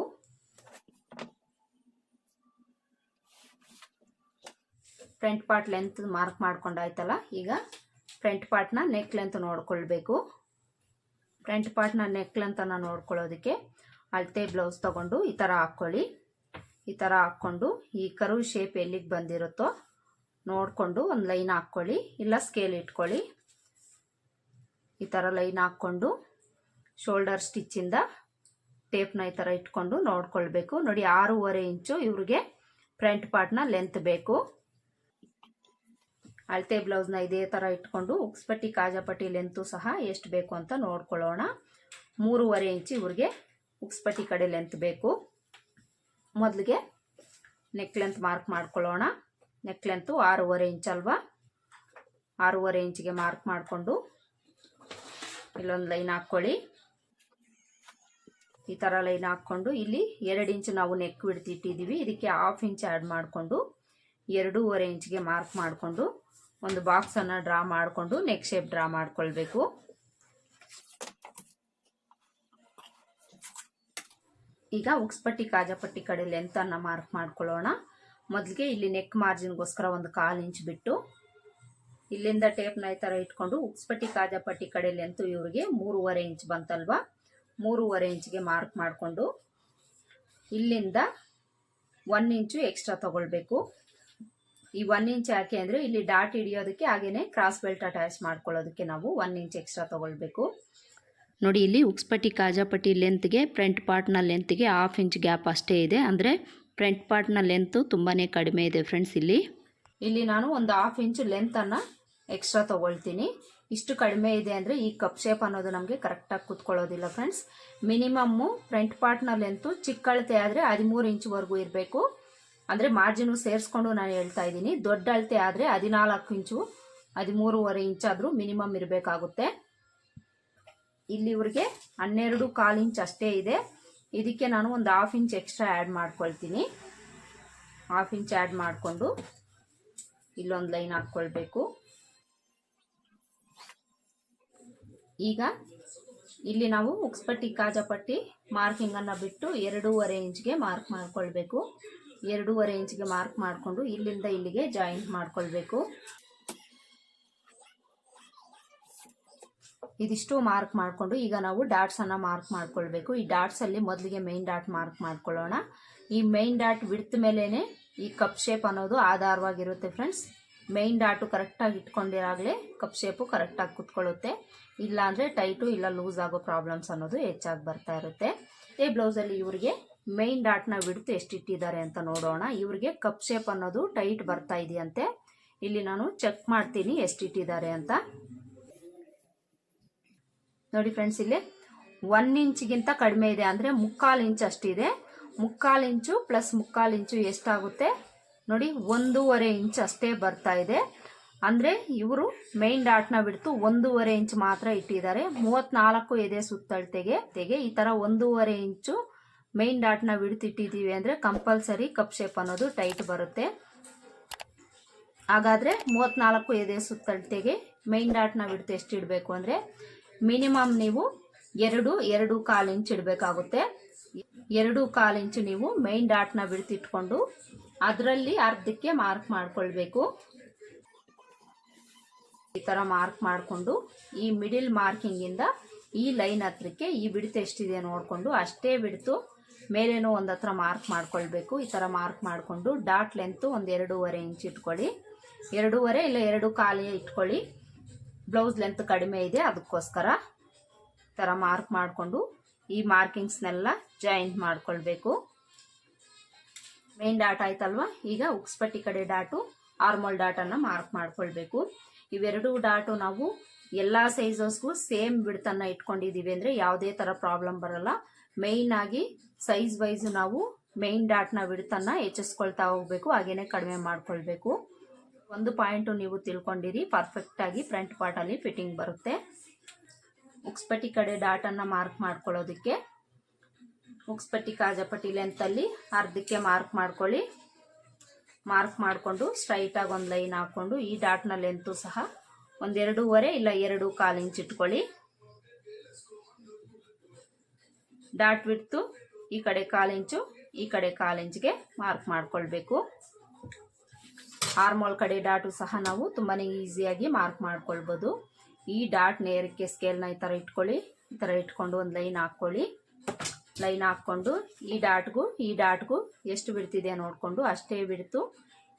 Speaker 1: ಫ್ರಂಟ್ ಪಾರ್ಟ್ ಲೆಂತ್ ಮಾರ್ಕ್ ಮಾಡ್ಕೊಂಡಾಯ್ತಲ್ಲ ಈಗ ಫ್ರಂಟ್ ಪಾರ್ಟ್ನ ನೆಕ್ ಲೆಂತ್ ನೋಡ್ಕೊಳ್ಬೇಕು. ಫ್ರಂಟ್ ಪಾರ್ಟ್ನ ನೆಕ್ ಲೆಂತನ್ನು ನೋಡ್ಕೊಳ್ಳೋದಕ್ಕೆ ಅಳತೆ ಬ್ಲೌಸ್ ತಗೊಂಡು ಈ ಥರ ಹಾಕ್ಕೊಳ್ಳಿ. ಈ ಥರ ಹಾಕ್ಕೊಂಡು ಈ ಕರು ಶೇಪ್ ಎಲ್ಲಿಗೆ ಬಂದಿರುತ್ತೋ ನೋಡಿಕೊಂಡು ಒಂದು ಲೈನ್ ಹಾಕ್ಕೊಳ್ಳಿ. ಇಲ್ಲ ಸ್ಕೇಲ್ ಇಟ್ಕೊಳ್ಳಿ. ಈ ಥರ ಲೈನ್ ಹಾಕ್ಕೊಂಡು ಶೋಲ್ಡರ್ ಸ್ಟಿಚ್ಚಿಂದ ಟೇಪ್ನ ಈ ಥರ ಇಟ್ಕೊಂಡು ನೋಡ್ಕೊಳ್ಬೇಕು. ನೋಡಿ ಆರೂವರೆ ಇಂಚು ಇವ್ರಿಗೆ ಫ್ರಂಟ್ ಪಾರ್ಟ್ನ ಲೆಂತ್ ಬೇಕು. ಅಳತೆ ಬ್ಲೌಸ್ನ ಇದೇ ಥರ ಇಟ್ಕೊಂಡು ಉಕ್ಸ್ಪಟ್ಟಿ, ಕಾಜಾಪಟ್ಟಿ ಲೆಂತು ಸಹ ಎಷ್ಟು ಬೇಕು ಅಂತ ನೋಡ್ಕೊಳ್ಳೋಣ. ಮೂರುವರೆ ಇಂಚು ಇವ್ರಿಗೆ ಉಕ್ಸ್ಪಟ್ಟಿ ಕಡೆ ಲೆಂತ್ ಬೇಕು. ಮೊದಲಿಗೆ ನೆಕ್ ಲೆಂತ್ ಮಾರ್ಕ್ ಮಾಡ್ಕೊಳ್ಳೋಣ. ನೆಕ್ ಲೆಂತು ಆರೂವರೆ ಇಂಚ್ ಅಲ್ವಾ? ಆರೂವರೆ ಇಂಚಿಗೆ ಮಾರ್ಕ್ ಮಾಡಿಕೊಂಡು ಇಲ್ಲೊಂದು ಲೈನ್ ಹಾಕ್ಕೊಳ್ಳಿ. ಈ ಥರ ಲೈನ್ ಹಾಕ್ಕೊಂಡು ಇಲ್ಲಿ ಎರಡು ಇಂಚು ನಾವು ನೆಕ್ ಬಿಡ್ತಿಟ್ಟಿದ್ದೀವಿ ಇದಕ್ಕೆ ಹಾಫ್ ಇಂಚ್ ಆ್ಯಡ್ ಮಾಡಿಕೊಂಡು ಎರಡೂವರೆ ಇಂಚ್ಗೆ ಮಾರ್ಕ್ ಮಾಡಿಕೊಂಡು ಒಂದು ಬಾಕ್ಸನ್ನು ಡ್ರಾ ಮಾಡಿಕೊಂಡು ನೆಕ್ ಶೇಪ್ ಡ್ರಾ ಮಾಡಿಕೊಳ್ಬೇಕು. ಈಗ ಉಕ್ಸ್ಪಟ್ಟಿ ಕಾಜಾಪಟ್ಟಿ ಕಡೆ ಲೆಂತನ್ನು ಮಾರ್ಕ್ ಮಾಡ್ಕೊಳ್ಳೋಣ. ಮೊದಲಿಗೆ ಇಲ್ಲಿ ನೆಕ್ ಮಾರ್ಜಿನ್ಗೋಸ್ಕರ ಒಂದು ಕಾಲು ಇಂಚ್ ಬಿಟ್ಟು, ಇಲ್ಲಿಂದ ಟೇಪ್ನ ಈ ಥರ ಇಟ್ಕೊಂಡು ಉಕ್ಸ್ಪಟ್ಟಿ ಕಾಜಾಪಟ್ಟಿ ಕಡೆಯಲ್ಲಿ ಅಂತೂ ಇವರಿಗೆ ಮೂರುವರೆ ಇಂಚ್ ಬಂತಲ್ವಾ? ಮೂರುವರೆ ಇಂಚ್ಗೆ ಮಾರ್ಕ್ ಮಾಡಿಕೊಂಡು ಇಲ್ಲಿಂದ ಒನ್ ಇಂಚು ಎಕ್ಸ್ಟ್ರಾ ತಗೊಳ್ಬೇಕು. ಈ ಒನ್ ಇಂಚ್ ಯಾಕೆ ಅಂದರೆ ಇಲ್ಲಿ ಡಾಟ್ ಹಿಡಿಯೋದಕ್ಕೆ ಹಾಗೆಯೇ ಕ್ರಾಸ್ ಬೆಲ್ಟ್ ಅಟ್ಯಾಚ್ ಮಾಡ್ಕೊಳ್ಳೋದಕ್ಕೆ ನಾವು ಒನ್ ಇಂಚ್ ಎಕ್ಸ್ಟ್ರಾ ತಗೊಳ್ಬೇಕು.
Speaker 2: ನೋಡಿ, ಇಲ್ಲಿ ಉಕ್ಸ್ಪಟ್ಟಿ ಕಾಜಾಪಟ್ಟಿ ಲೆಂತ್ಗೆ ಫ್ರಂಟ್ ಪಾರ್ಟ್ನ ಲೆಂತ್ಗೆ ಹಾಫ್ ಇಂಚ್ ಗ್ಯಾಪ್ ಅಷ್ಟೇ ಇದೆ. ಅಂದರೆ ಫ್ರಂಟ್ ಪಾರ್ಟ್ನ ಲೆಂತು ತುಂಬಾ ಕಡಿಮೆ ಇದೆ ಫ್ರೆಂಡ್ಸ್ ಇಲ್ಲಿ.
Speaker 1: ಇಲ್ಲಿ ನಾನು ಒಂದು ಹಾಫ್ ಇಂಚು ಲೆಂತನ್ನು ಎಕ್ಸ್ಟ್ರಾ ತೊಗೊಳ್ತೀನಿ. ಇಷ್ಟು ಕಡಿಮೆ ಇದೆ ಅಂದರೆ ಈ ಕಪ್ ಶೇಪ್ ಅನ್ನೋದು ನಮಗೆ ಕರೆಕ್ಟಾಗಿ ಕೂತ್ಕೊಳ್ಳೋದಿಲ್ಲ ಫ್ರೆಂಡ್ಸ್ ಮಿನಿಮಮ್ಮು ಫ್ರಂಟ್ ಪಾರ್ಟ್ನಲ್ಲಂತೂ ಚಿಕ್ಕ ಅಳತೆ ಆದರೆ ಹದಿಮೂರು ಇಂಚುವರೆಗೂ ಇರಬೇಕು. ಅಂದರೆ ಮಾರ್ಜಿನು ಸೇರಿಸ್ಕೊಂಡು ನಾನು ಹೇಳ್ತಾ ಇದ್ದೀನಿ. ದೊಡ್ಡ ಅಳತೆ ಆದರೆ ಹದಿನಾಲ್ಕು ಇಂಚು ಹದಿಮೂರುವರೆ ಇಂಚಾದರೂ ಮಿನಿಮಮ್ ಇರಬೇಕಾಗುತ್ತೆ. ಇಲ್ಲಿ ಇವ್ರಿಗೆ ಹನ್ನೆರಡು ಕಾಲು ಇಂಚ್ ಅಷ್ಟೇ ಇದೆ. ಇದಕ್ಕೆ ನಾನು ಒಂದು ಹಾಫ್ ಇಂಚ್ ಎಕ್ಸ್ಟ್ರಾ ಆ್ಯಡ್ ಮಾಡ್ಕೊಳ್ತೀನಿ. ಹಾಫ್ ಇಂಚ್ ಆ್ಯಡ್ ಮಾಡಿಕೊಂಡು ಇಲ್ಲೊಂದು ಲೈನ್ ಹಾಕ್ಕೊಳ್ಬೇಕು. ಈಗ ಇಲ್ಲಿ ನಾವು ಉಕ್ಸ್ಪಟ್ಟಿ ಕಾಜಪಟ್ಟಿ ಮಾರ್ಕಿಂಗನ್ನು ಬಿಟ್ಟು ಎರಡೂವರೆ ಇಂಚ್ಗೆ ಮಾರ್ಕ್ ಮಾಡ್ಕೊಳ್ಬೇಕು. ಎರಡೂವರೆ ಇಂಚ್ಗೆ ಮಾರ್ಕ್ ಮಾಡಿಕೊಂಡು ಇಲ್ಲಿಂದ ಇಲ್ಲಿಗೆ ಜಾಯಿಂಟ್ ಮಾಡ್ಕೊಳ್ಬೇಕು. ಇದಿಷ್ಟು ಮಾರ್ಕ್ ಮಾಡಿಕೊಂಡು ಈಗ ನಾವು ಡಾಟ್ಸನ್ನು ಮಾರ್ಕ್ ಮಾಡ್ಕೊಳ್ಬೇಕು. ಈ ಡಾಟ್ಸಲ್ಲಿ ಮೊದಲಿಗೆ ಮೈನ್ ಡಾಟ್ ಮಾರ್ಕ್ ಮಾಡ್ಕೊಳ್ಳೋಣ. ಈ ಮೈನ್ ಡಾಟ್ ವಿಡ್ತ್ ಮೇಲೇ ಈ ಕಪ್ ಶೇಪ್ ಅನ್ನೋದು ಆಧಾರವಾಗಿರುತ್ತೆ ಫ್ರೆಂಡ್ಸ್ ಮೈನ್ ಡಾಟು ಕರೆಕ್ಟಾಗಿ ಇಟ್ಕೊಂಡಿರಾಗಲೇ ಕಪ್ ಶೇಪು ಕರೆಕ್ಟಾಗಿ ಕುತ್ಕೊಳ್ಳುತ್ತೆ. ಇಲ್ಲ ಅಂದರೆ ಟೈಟು ಇಲ್ಲ ಲೂಸ್ ಆಗೋ ಪ್ರಾಬ್ಲಮ್ಸ್ ಅನ್ನೋದು ಹೆಚ್ಚಾಗಿ ಬರ್ತಾ ಇರುತ್ತೆ. ಈ ಬ್ಲೌಸಲ್ಲಿ ಇವರಿಗೆ ಮೈನ್ ಡಾಟ್ನ ಬಿಡ್ತು ಎಷ್ಟಿಟ್ಟಿದ್ದಾರೆ ಅಂತ ನೋಡೋಣ. ಇವರಿಗೆ ಕಪ್ ಶೇಪ್ ಅನ್ನೋದು ಟೈಟ್ ಬರ್ತಾ ಇದೆಯಂತೆ. ಇಲ್ಲಿ ನಾನು ಚೆಕ್ ಮಾಡ್ತೀನಿ ಎಷ್ಟಿಟ್ಟಿದ್ದಾರೆ ಅಂತ. ನೋಡಿ ಫ್ರೆಂಡ್ಸ್ ಇಲ್ಲಿ ಒನ್ ಇಂಚಿಗಿಂತ ಕಡಿಮೆ ಇದೆ ಅಂದರೆ ಮುಕ್ಕಾಲು ಇಂಚ್ ಅಷ್ಟಿದೆ. ಮುಕ್ಕಾಲು ಇಂಚು ಪ್ಲಸ್ ಮುಕ್ಕಾಲು ಇಂಚು ಎಷ್ಟಾಗುತ್ತೆ? ನೋಡಿ, ಒಂದೂವರೆ ಇಂಚ್ ಅಷ್ಟೇ ಬರ್ತಾ ಇದೆ. ಅಂದರೆ ಇವರು ಮೈನ್ ಡಾಟ್ನ ಬಿಡ್ತು ಒಂದೂವರೆ ಇಂಚ್ ಮಾತ್ರ ಇಟ್ಟಿದ್ದಾರೆ. ಮೂವತ್ನಾಲ್ಕು ಎದೆ ಸುತ್ತಳತೆಗೆ. ತೆಗೆ, ಈ ಥರ ಒಂದೂವರೆ ಇಂಚು ಮೈನ್ ಡಾಟ್ನ ಬಿಡ್ತು ಇಟ್ಟಿದ್ದೀವಿ ಅಂದರೆ ಕಂಪಲ್ಸರಿ ಕಪ್ ಶೇಪ್ ಅನ್ನೋದು ಟೈಟ್ ಬರುತ್ತೆ. ಹಾಗಾದರೆ ಮೂವತ್ನಾಲ್ಕು ಎದೆ ಸುತ್ತಳತೆಗೆ. ಮೈನ್ ಡಾಟ್ನ ಬಿಡ್ತು ಎಷ್ಟು ಇಡಬೇಕು ಅಂದರೆ ಮಿನಿಮಮ್ ನೀವು ಎರಡು ಎರಡು ಕಾಲು ಇಂಚ್ ಇಡಬೇಕಾಗುತ್ತೆ. ಎರಡು ಕಾಲು ಇಂಚು ನೀವು ಮೈನ್ ಡಾಟ್ನ ಬಿಡ್ತಿಟ್ಕೊಂಡು ಅದರಲ್ಲಿ ಅರ್ಧಕ್ಕೆ ಮಾರ್ಕ್ ಮಾಡ್ಕೊಳ್ಬೇಕು. ಈ ಥರ ಮಾರ್ಕ್ ಮಾಡಿಕೊಂಡು ಈ ಮಿಡಿಲ್ ಮಾರ್ಕಿಂಗಿಂದ ಈ ಲೈನ್ ಹತ್ರಕ್ಕೆ ಈ ಬಿಡ್ತು ಎಷ್ಟಿದೆ ನೋಡಿಕೊಂಡು ಅಷ್ಟೇ ಬಿಡ್ತು ಮೇಲೇನೋ ಒಂದು ಹತ್ರ ಮಾರ್ಕ್ ಮಾಡ್ಕೊಳ್ಬೇಕು. ಈ ಥರ ಮಾರ್ಕ್ ಮಾಡಿಕೊಂಡು ಡಾಟ್ ಲೆಂತು ಒಂದು ಎರಡೂವರೆ ಇಂಚ್ ಇಟ್ಕೊಳ್ಳಿ. ಎರಡೂವರೆ ಇಲ್ಲ ಎರಡು ಕಾಲು ಇಟ್ಕೊಳ್ಳಿ. ಬ್ಲೌಸ್ ಲೆಂತ್ ಕಡಿಮೆ ಇದೆ, ಅದಕ್ಕೋಸ್ಕರ ಥರ ಮಾರ್ಕ್ ಮಾಡಿಕೊಂಡು ಈ ಮಾರ್ಕಿಂಗ್ಸ್ನೆಲ್ಲ ಜಾಯಿಂಟ್ ಮಾಡ್ಕೊಳ್ಬೇಕು. ಮೇನ್ ಡಾಟ್ ಆಯ್ತಲ್ವಾ? ಈಗ ಉಕ್ಸ್ಪಟ್ಟಿ ಕಡೆ ಡಾಟು ಆರ್ಮೋಲ್ ಡಾಟನ್ನು ಮಾರ್ಕ್ ಮಾಡ್ಕೊಳ್ಬೇಕು. ಇವೆರಡು ಡಾಟು ನಾವು ಎಲ್ಲ ಸೈಜಸ್ಗೂ ಸೇಮ್ ಬಿಡ್ತನ್ನು ಇಟ್ಕೊಂಡಿದ್ದೀವಿ ಅಂದರೆ ಯಾವುದೇ ಥರ ಪ್ರಾಬ್ಲಮ್ ಬರಲ್ಲ. ಮೇಯ್ನ್ ಆಗಿ ಸೈಜ್ ವೈಸ್ ನಾವು ಮೇಯ್ನ್ ಡಾಟ್ನ ಬಿಡ್ತನ್ನು ಹೆಚ್ಚಿಸ್ಕೊಳ್ತಾ ಹೋಗಬೇಕು, ಹಾಗೇನೆ ಕಡಿಮೆ ಮಾಡ್ಕೊಳ್ಬೇಕು. ಒಂದು ಪಾಯಿಂಟು ನೀವು ತಿಳ್ಕೊಂಡಿರಿ ಪರ್ಫೆಕ್ಟಾಗಿ ಫ್ರಂಟ್ ಪಾರ್ಟಲ್ಲಿ ಫಿಟ್ಟಿಂಗ್ ಬರುತ್ತೆ. ಉಕ್ಸ್ಪಟ್ಟಿ ಕಡೆ ಡಾಟನ್ನು ಮಾರ್ಕ್ ಮಾಡ್ಕೊಳ್ಳೋದಕ್ಕೆ. ಉಕ್ಸ್ಪಟ್ಟಿ ಕಾಜಪಟ್ಟಿ ಲೆಂತಲ್ಲಿ ಅರ್ಧಕ್ಕೆ ಮಾರ್ಕ್ ಮಾಡ್ಕೊಳ್ಳಿ. ಮಾರ್ಕ್ ಮಾಡಿಕೊಂಡು ಸ್ಟ್ರೈಟಾಗಿ ಒಂದು ಲೈನ್ ಹಾಕ್ಕೊಂಡು ಈ ಡಾಟ್ನ ಲೆಂತು ಸಹ ಒಂದೆರಡೂವರೆ ಇಲ್ಲ ಎರಡು ಕಾಲು ಇಂಚ್ ಇಟ್ಕೊಳ್ಳಿ. ಡಾಟ್ ಬಿಡ್ತು ಈ ಕಡೆ ಕಾಲು ಇಂಚು ಈ ಕಡೆ ಕಾಲು ಇಂಚ್ಗೆ ಮಾರ್ಕ್ ಮಾಡ್ಕೊಳ್ಬೇಕು. ಆರ್ಮೋಲ್ ಕಡೆ ಡಾಟು ಸಹ ನಾವು ತುಂಬಾ ಈಸಿಯಾಗಿ ಮಾರ್ಕ್ ಮಾಡ್ಕೊಳ್ಬೋದು. ಈ ಡಾಟ್ ನೇರಕ್ಕೆ ಸ್ಕೇಲ್ನ ಈ ಥರ ಇಟ್ಕೊಳ್ಳಿ, ಈ ಥರ ಇಟ್ಕೊಂಡು ಒಂದು ಲೈನ್ ಹಾಕ್ಕೊಳ್ಳಿ. ಲೈನ್ ಹಾಕ್ಕೊಂಡು ಈ ಡಾಟ್ಗೂ ಈ ಡಾಟ್ಗೂ ಎಷ್ಟು ಬಿಡ್ತಿದೆ ನೋಡಿಕೊಂಡು ಅಷ್ಟೇ ಬಿಡ್ತು.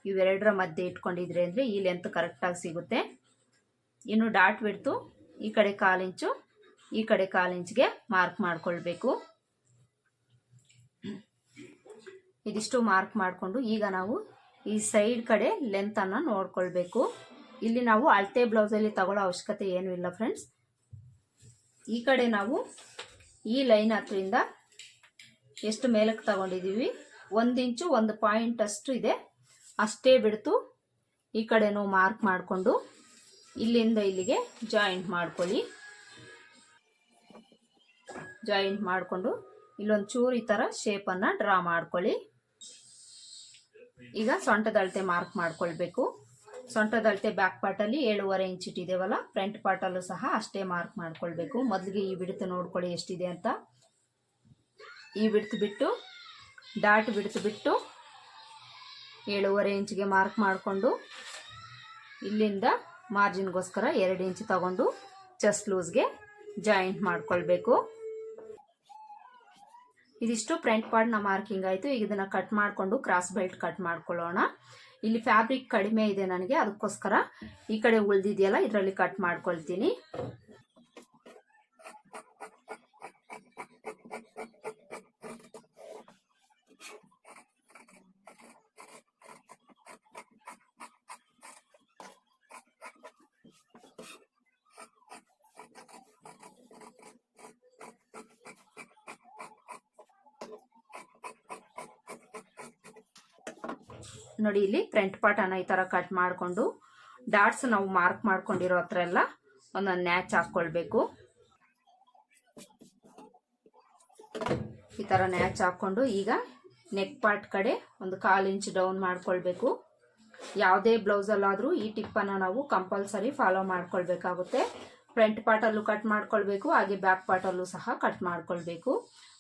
Speaker 1: ಇವೆರಡರ ಮಧ್ಯೆ ಇಟ್ಕೊಂಡಿದ್ರೆ ಅಂದರೆ ಈ ಲೆಂತ್ ಕರೆಕ್ಟಾಗಿ ಸಿಗುತ್ತೆ. ಇನ್ನು ಡಾಟ್ ಬಿಡ್ತು, ಈ ಕಡೆ ಕಾಲಿಂಚು ಈ ಕಡೆ ಕಾಲು ಇಂಚ್ಗೆ ಮಾರ್ಕ್ ಮಾಡಿಕೊಳ್ಬೇಕು. ಇದಿಷ್ಟು ಮಾರ್ಕ್ ಮಾಡಿಕೊಂಡು ಈಗ ನಾವು ಈ ಸೈಡ್ ಕಡೆ ಲೆಂತನ್ನು ನೋಡ್ಕೊಳ್ಬೇಕು. ಇಲ್ಲಿ ನಾವು ಅಳತೆ ಬ್ಲೌಸಲ್ಲಿ ತಗೊಳ್ಳೋ ಅವಶ್ಯಕತೆ ಏನೂ ಇಲ್ಲ ಫ್ರೆಂಡ್ಸ್ ಈ ಕಡೆ ನಾವು ಈ ಲೈನ್ ಹತ್ರದಿಂದ ಎಷ್ಟು ಮೇಲಕ್ಕೆ ತಗೊಂಡಿದ್ದೀವಿ? ಒಂದು ಇಂಚು, ಒಂದು ಪಾಯಿಂಟ್ ಅಷ್ಟು ಇದೆ. ಅಷ್ಟೇ ಬಿಡ್ತು. ಈ ಕಡೆನೂ ಮಾರ್ಕ್ ಮಾಡಿಕೊಂಡು ಇಲ್ಲಿಂದ ಇಲ್ಲಿಗೆ ಜಾಯಿಂಟ್ ಮಾಡ್ಕೊಳ್ಳಿ. ಜಾಯಿಂಟ್ ಮಾಡಿಕೊಂಡು ಇಲ್ಲೊಂದು ಚೂರು ಈ ಥರ ಶೇಪನ್ನು ಡ್ರಾ ಮಾಡ್ಕೊಳ್ಳಿ. ಈಗ ಸೊಂಟದ ಅಳತೆ ಮಾರ್ಕ್ ಮಾಡ್ಕೊಳ್ಬೇಕು. ಸೊಂಟದ ಅಳತೆ ಬ್ಯಾಕ್ ಪಾರ್ಟಲ್ಲಿ ಏಳುವರೆ ಇಂಚ್ ಇಟ್ಟಿದ್ದೇವಲ್ಲ ಫ್ರಂಟ್ ಪಾರ್ಟಲ್ಲೂ ಸಹ ಅಷ್ಟೇ ಮಾರ್ಕ್ ಮಾಡ್ಕೊಳ್ಬೇಕು. ಮೊದಲಿಗೆ ಈ ಬಿಡ್ತು ನೋಡ್ಕೊಳ್ಳಿ ಎಷ್ಟಿದೆ ಅಂತ. ಈ ಬಿಡ್ತು ಬಿಟ್ಟು ಡಾಟ್ ಬಿಡ್ತು ಬಿಟ್ಟು ಏಳುವರೆ ಇಂಚ್ಗೆ ಮಾರ್ಕ್ ಮಾಡಿಕೊಂಡು, ಇಲ್ಲಿಂದ ಮಾರ್ಜಿನ್ಗೋಸ್ಕರ ಎರಡು ಇಂಚ್ ತಗೊಂಡು ಚೆಸ್ಟ್ ಲೂಸ್ಗೆ ಜಾಯಿಂಟ್ ಮಾಡ್ಕೊಳ್ಬೇಕು. ಇದಿಷ್ಟು ಫ್ರಂಟ್ನ ಮಾರ್ಕಿಂಗ್ ಆಯಿತು. ಈಗ ಇದನ್ನು ಕಟ್ ಮಾಡಿಕೊಂಡು ಕ್ರಾಸ್ ಬೆಲ್ಟ್ ಕಟ್ ಮಾಡ್ಕೊಳ್ಳೋಣ. ಇಲ್ಲಿ ಫ್ಯಾಬ್ರಿಕ್ ಕಡಿಮೆ ಇದೆ ನನಗೆ, ಅದಕ್ಕೋಸ್ಕರ ಈ ಕಡೆ ಉಳಿದಿದೆಯಲ್ಲ, ಇದರಲ್ಲಿ ಕಟ್ ಮಾಡ್ಕೊಳ್ತೀನಿ. ನೋಡಿ ಇಲ್ಲಿ ಫ್ರಂಟ್ ಪಾರ್ಟನ್ನು ಈ ತರ ಕಟ್ ಮಾಡಿಕೊಂಡು ಡಾಟ್ಸ್ ನಾವು ಮಾರ್ಕ್ ಮಾಡ್ಕೊಂಡಿರೋ ಹತ್ರ ಎಲ್ಲ ಒಂದೊಂದು ನ್ಯಾಚ್ ಹಾಕೊಳ್ಬೇಕು. ಈ ತರ ನ್ಯಾಚ್ ಹಾಕೊಂಡು ಈಗ ನೆಕ್ ಪಾರ್ಟ್ ಕಡೆ ಒಂದು ಕಾಲು ಇಂಚ್ ಡೌನ್ ಮಾಡ್ಕೊಳ್ಬೇಕು. ಯಾವುದೇ ಬ್ಲೌಸಲ್ಲಾದರೂ ಈ ಟಿಪ್ಪನ್ನು ನಾವು ಕಂಪಲ್ಸರಿ ಫಾಲೋ ಮಾಡ್ಕೊಳ್ಬೇಕಾಗುತ್ತೆ. ಫ್ರಂಟ್ ಪಾರ್ಟಲ್ಲೂ ಕಟ್ ಮಾಡ್ಕೊಳ್ಬೇಕು, ಹಾಗೆ ಬ್ಯಾಕ್ ಪಾರ್ಟಲ್ಲೂ ಸಹ ಕಟ್ ಮಾಡ್ಕೊಳ್ಬೇಕು.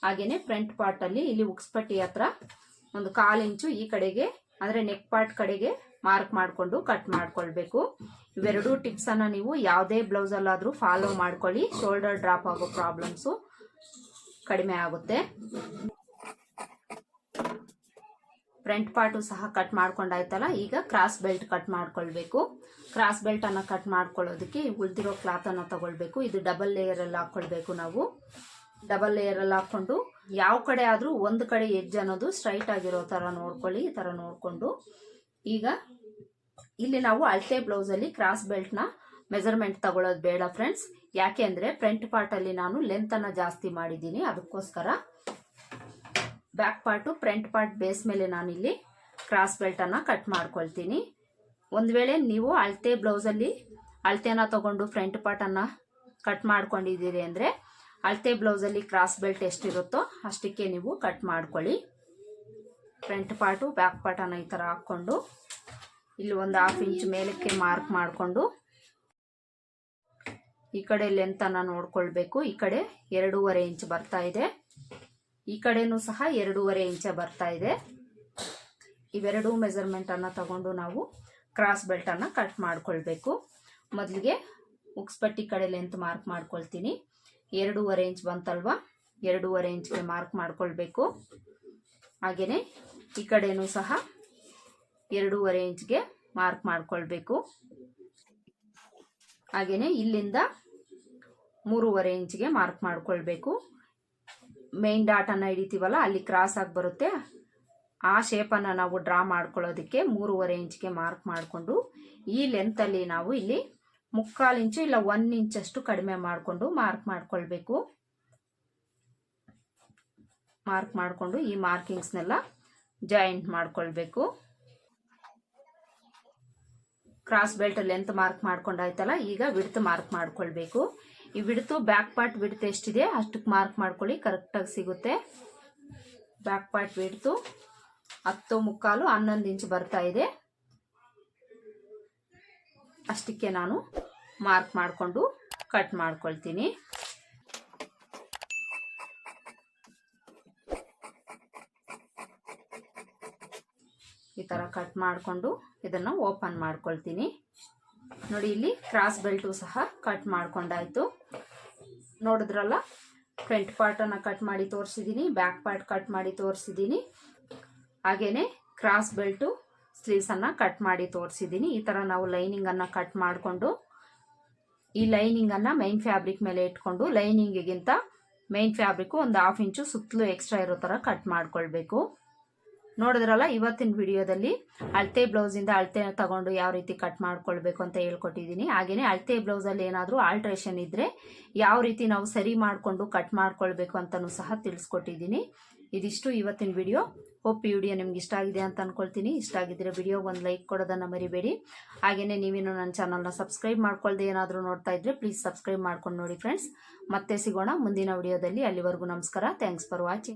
Speaker 1: ಹಾಗೆಯೇ ಫ್ರಂಟ್ ಪಾರ್ಟಲ್ಲಿ ಇಲ್ಲಿ ಉಕ್ಸ್ಪಟ್ಟಿ ಹತ್ರ ಒಂದು ಕಾಲು ಇಂಚು ಈ ಕಡೆಗೆ ಅಂದರೆ ನೆಕ್ ಪಾರ್ಟ್ ಕಡೆಗೆ ಮಾರ್ಕ್ ಮಾಡಿಕೊಂಡು ಕಟ್ ಮಾಡ್ಕೊಳ್ಬೇಕು. ಇವೆರಡೂ ಟಿಪ್ಸನ್ನು ನೀವು ಯಾವುದೇ ಬ್ಲೌಸಲ್ಲಾದರೂ ಫಾಲೋ ಮಾಡ್ಕೊಳ್ಳಿ. ಶೋಲ್ಡರ್ ಡ್ರಾಪ್ ಆಗೋ ಪ್ರಾಬ್ಲಮ್ಸು ಕಡಿಮೆ ಆಗುತ್ತೆ. ಫ್ರಂಟ್ ಪಾರ್ಟು ಸಹ ಕಟ್ ಮಾಡ್ಕೊಂಡಾಯ್ತಲ್ಲ ಈಗ ಕ್ರಾಸ್ ಬೆಲ್ಟ್ ಕಟ್ ಮಾಡ್ಕೊಳ್ಬೇಕು. ಕ್ರಾಸ್ ಬೆಲ್ಟನ್ನು ಕಟ್ ಮಾಡ್ಕೊಳ್ಳೋದಕ್ಕೆ ಉಳಿದಿರೋ ಕ್ಲಾತ್ ಅನ್ನ ತಗೊಳ್ಬೇಕು. ಇದು ಡಬಲ್ ಲೇಯರ್ ಅಲ್ಲಿ ಹಾಕೊಳ್ಬೇಕು ನಾವು. ಡಬಲ್ ಲೇಯರ್ ಅಲ್ಲಿ ಹಾಕೊಂಡು ಯಾವ ಕಡೆ ಆದ್ರೂ ಒಂದು ಕಡೆ ಹೆಜ್ಜೆ ಅನ್ನೋದು ಸ್ಟ್ರೈಟ್ ಆಗಿರೋ ತರ ನೋಡ್ಕೊಳ್ಳಿ, ಈ ತರ ನೋಡ್ಕೊಂಡು. ಈಗ ಇಲ್ಲಿ ನಾವು ಅಳತೆ ಬ್ಲೌಸಲ್ಲಿ ಕ್ರಾಸ್ ಬೆಲ್ಟ್ನ ಮೆಜರ್ಮೆಂಟ್ ತಗೊಳ್ಳೋದು ಬೇಡ ಫ್ರೆಂಡ್ಸ್ ಯಾಕೆ ಅಂದರೆ ಫ್ರಂಟ್ ಪಾರ್ಟ್ ಅಲ್ಲಿ ನಾನು ಲೆಂತ್ ಅನ್ನ ಜಾಸ್ತಿ ಮಾಡಿದ್ದೀನಿ, ಅದಕ್ಕೋಸ್ಕರ. Back part front part base ಮೇಲೆ ನಾನಿಲ್ಲಿ ಕ್ರಾಸ್ ಬೆಲ್ಟನ್ನು ಕಟ್ ಮಾಡ್ಕೊಳ್ತೀನಿ. ಒಂದು ವೇಳೆ ನೀವು ಅಳತೆ ಬ್ಲೌಸಲ್ಲಿ ಅಳತೆನ ತಗೊಂಡು ಫ್ರಂಟ್ ಪಾರ್ಟನ್ನು ಕಟ್ ಮಾಡ್ಕೊಂಡಿದ್ದೀರಿ ಅಂದರೆ ಅಳತೆ ಬ್ಲೌಸಲ್ಲಿ ಕ್ರಾಸ್ ಬೆಲ್ಟ್ ಎಷ್ಟಿರುತ್ತೋ ಅಷ್ಟಕ್ಕೆ ನೀವು ಕಟ್ ಮಾಡ್ಕೊಳ್ಳಿ. ಫ್ರಂಟ್ ಪಾರ್ಟು, ಬ್ಯಾಕ್ ಪಾರ್ಟನ್ನು ಈ ಥರ ಹಾಕ್ಕೊಂಡು, ಇಲ್ಲಿ ಒಂದು ಹಾಫ್ ಇಂಚ್ ಮೇಲಕ್ಕೆ ಮಾರ್ಕ್ ಮಾಡಿಕೊಂಡು, ಈ ಕಡೆ ಲೆಂತನ್ನು ನೋಡ್ಕೊಳ್ಬೇಕು. ಈ ಕಡೆ ಎರಡೂವರೆ ಇಂಚ್ ಬರ್ತಾ ಇದೆ. ಈ ಕಡೆನೂ ಸಹ ಎರಡೂವರೆ ಇಂಚ ಬರ್ತಾ ಇದೆ. ಇವೆರಡೂ ಮೆಜರ್ಮೆಂಟನ್ನು ತಗೊಂಡು ನಾವು ಕ್ರಾಸ್ ಬೆಲ್ಟನ್ನು ಕಟ್ ಮಾಡ್ಕೊಳ್ಬೇಕು. ಮೊದಲಿಗೆ ಉಕ್ಸ್ಪಟ್ಟಿ ಕಡೆ ಲೆಂತ್ ಮಾರ್ಕ್ ಮಾಡ್ಕೊಳ್ತೀನಿ. ಎರಡೂವರೆ ಇಂಚ್ ಬಂತಲ್ವಾ? ಎರಡೂವರೆ ಇಂಚ್ಗೆ ಮಾರ್ಕ್ ಮಾಡ್ಕೊಳ್ಬೇಕು. ಹಾಗೆಯೇ ಈ ಕಡೆನೂ ಸಹ ಎರಡೂವರೆ ಇಂಚ್ಗೆ ಮಾರ್ಕ್ ಮಾಡ್ಕೊಳ್ಬೇಕು. ಹಾಗೆಯೇ ಇಲ್ಲಿಂದ ಮೂರುವರೆ ಇಂಚ್ಗೆ ಮಾರ್ಕ್ ಮಾಡ್ಕೊಳ್ಬೇಕು. ಮೇನ್ ಡಾಟನ್ನು ಹಿಡಿತೀವಲ್ಲ, ಅಲ್ಲಿ ಕ್ರಾಸ್ ಆಗಿ ಬರುತ್ತೆ. ಆ ಶೇಪನ್ನು ನಾವು ಡ್ರಾ ಮಾಡ್ಕೊಳ್ಳೋದಕ್ಕೆ ಮೂರುವರೆ ಇಂಚ್ಗೆ ಮಾರ್ಕ್ ಮಾಡಿಕೊಂಡು ಈ ಲೆಂತಲ್ಲಿ ನಾವು ಇಲ್ಲಿ ಮುಕ್ಕಾಲು ಇಂಚು ಇಲ್ಲ ಒನ್ ಇಂಚಷ್ಟು ಕಡಿಮೆ ಮಾಡಿಕೊಂಡು ಮಾರ್ಕ್ ಮಾಡ್ಕೊಳ್ಬೇಕು. ಮಾರ್ಕ್ ಮಾಡಿಕೊಂಡು ಈ ಮಾರ್ಕಿಂಗ್ಸ್ನೆಲ್ಲ ಜಾಯಿಂಟ್ ಮಾಡ್ಕೊಳ್ಬೇಕು. ಕ್ರಾಸ್ ಬೆಲ್ಟ್ ಲೆಂತ್ ಮಾರ್ಕ್ ಮಾಡ್ಕೊಂಡಾಯ್ತಲ್ಲ, ಈಗ ವಿಡ್ತ್ ಮಾರ್ಕ್ ಮಾಡ್ಕೊಳ್ಬೇಕು. ಈ ವಿಡ್ತು ಬ್ಯಾಕ್ ಪಾರ್ಟ್ ವಿಡ್ತ್ ಎಷ್ಟಿದೆ ಅಷ್ಟಕ್ಕೆ ಮಾರ್ಕ್ ಮಾಡ್ಕೊಳ್ಳಿ ಕರೆಕ್ಟಾಗಿ ಸಿಗುತ್ತೆ. ಬ್ಯಾಕ್ ಪಾರ್ಟ್ ವಿಡ್ತು ಹತ್ತು ಮುಕ್ಕಾಲು ಹನ್ನೊಂದು ಇಂಚ್ ಬರ್ತಾ ಇದೆ. ಅಷ್ಟಕ್ಕೆ ನಾನು ಮಾರ್ಕ್ ಮಾಡಿಕೊಂಡು ಕಟ್ ಮಾಡ್ಕೊಳ್ತೀನಿ. ಈ ಥರ ಕಟ್ ಮಾಡಿಕೊಂಡು ಇದನ್ನು ಓಪನ್ ಮಾಡ್ಕೊಳ್ತೀನಿ. ನೋಡಿ, ಇಲ್ಲಿ ಕ್ರಾಸ್ ಬೆಲ್ಟು ಸಹ ಕಟ್ ಮಾಡ್ಕೊಂಡಾಯಿತು. ನೋಡಿದ್ರಲ್ಲ, ಫ್ರಂಟ್ ಪಾರ್ಟನ್ನು ಕಟ್ ಮಾಡಿ ತೋರಿಸಿದ್ದೀನಿ ಬ್ಯಾಕ್ ಪಾರ್ಟ್ ಕಟ್ ಮಾಡಿ ತೋರಿಸಿದ್ದೀನಿ ಹಾಗೆಯೇ ಕ್ರಾಸ್ ಬೆಲ್ಟು ಸ್ಲೀವ್ಸನ್ನು ಕಟ್ ಮಾಡಿ ತೋರಿಸಿದ್ದೀನಿ ಈ ಥರ ನಾವು ಲೈನಿಂಗನ್ನು ಕಟ್ ಮಾಡಿಕೊಂಡು, ಈ ಲೈನಿಂಗನ್ನು ಮೈನ್ ಫ್ಯಾಬ್ರಿಕ್ ಮೇಲೆ ಇಟ್ಕೊಂಡು ಲೈನಿಂಗಿಗಿಂತ ಮೈನ್ ಫ್ಯಾಬ್ರಿಕ್ಕು ಒಂದು ಹಾಫ್ ಇಂಚು ಸುತ್ತಲೂ ಎಕ್ಸ್ಟ್ರಾ ಇರೋ ಥರ ಕಟ್ ಮಾಡ್ಕೊಳ್ಬೇಕು. ನೋಡಿದ್ರಲ್ಲ, ಇವತ್ತಿನ ವಿಡಿಯೋದಲ್ಲಿ ಅಳತೆ ಬ್ಲೌಸಿಂದ ಅಳತೆ ತಗೊಂಡು ಯಾವ ರೀತಿ ಕಟ್ ಮಾಡ್ಕೊಳ್ಬೇಕು ಅಂತ ಹೇಳ್ಕೊಟ್ಟಿದ್ದೀನಿ ಹಾಗೆಯೇ ಅಳತೆ ಬ್ಲೌಸಲ್ಲಿ ಏನಾದರೂ ಆಲ್ಟ್ರೇಷನ್ ಇದ್ದರೆ ಯಾವ ರೀತಿ ನಾವು ಸರಿ ಮಾಡಿಕೊಂಡು ಕಟ್ ಮಾಡ್ಕೊಳ್ಬೇಕು ಅಂತಲೂ ಸಹ ತಿಳಿಸ್ಕೊಟ್ಟಿದ್ದೀನಿ ಇದಿಷ್ಟು ಇವತ್ತಿನ ವಿಡಿಯೋ. ಹೋಪ್ ವಿಡಿಯೋ ನಿಮ್ಗೆ ಇಷ್ಟ ಆಗಿದೆ ಅಂತ ಅನ್ಕೊಳ್ತೀನಿ. ಇಷ್ಟ ಆಗಿದ್ರೆ ವಿಡಿಯೋಗೆ ಒಂದು ಲೈಕ್ ಕೊಡೋದನ್ನು ಮರಿಬೇಡಿ. ಹಾಗೆಯೇ ನೀವೇನು ನನ್ನ ಚಾನಲ್ನ ಸಬ್ಸ್ಕ್ರೈಬ್ ಮಾಡ್ಕೊಳ್ದೆ ಏನಾದರೂ ನೋಡ್ತಾ ಇದ್ರೆ ಪ್ಲೀಸ್ ಸಬ್ಸ್ಕ್ರೈಬ್ ಮಾಡ್ಕೊಂಡು ನೋಡಿ ಫ್ರೆಂಡ್ಸ್ ಮತ್ತೆ ಸಿಗೋಣ ಮುಂದಿನ ವಿಡಿಯೋದಲ್ಲಿ ಅಲ್ಲಿವರೆಗೂ ನಮಸ್ಕಾರ. Thanks for watching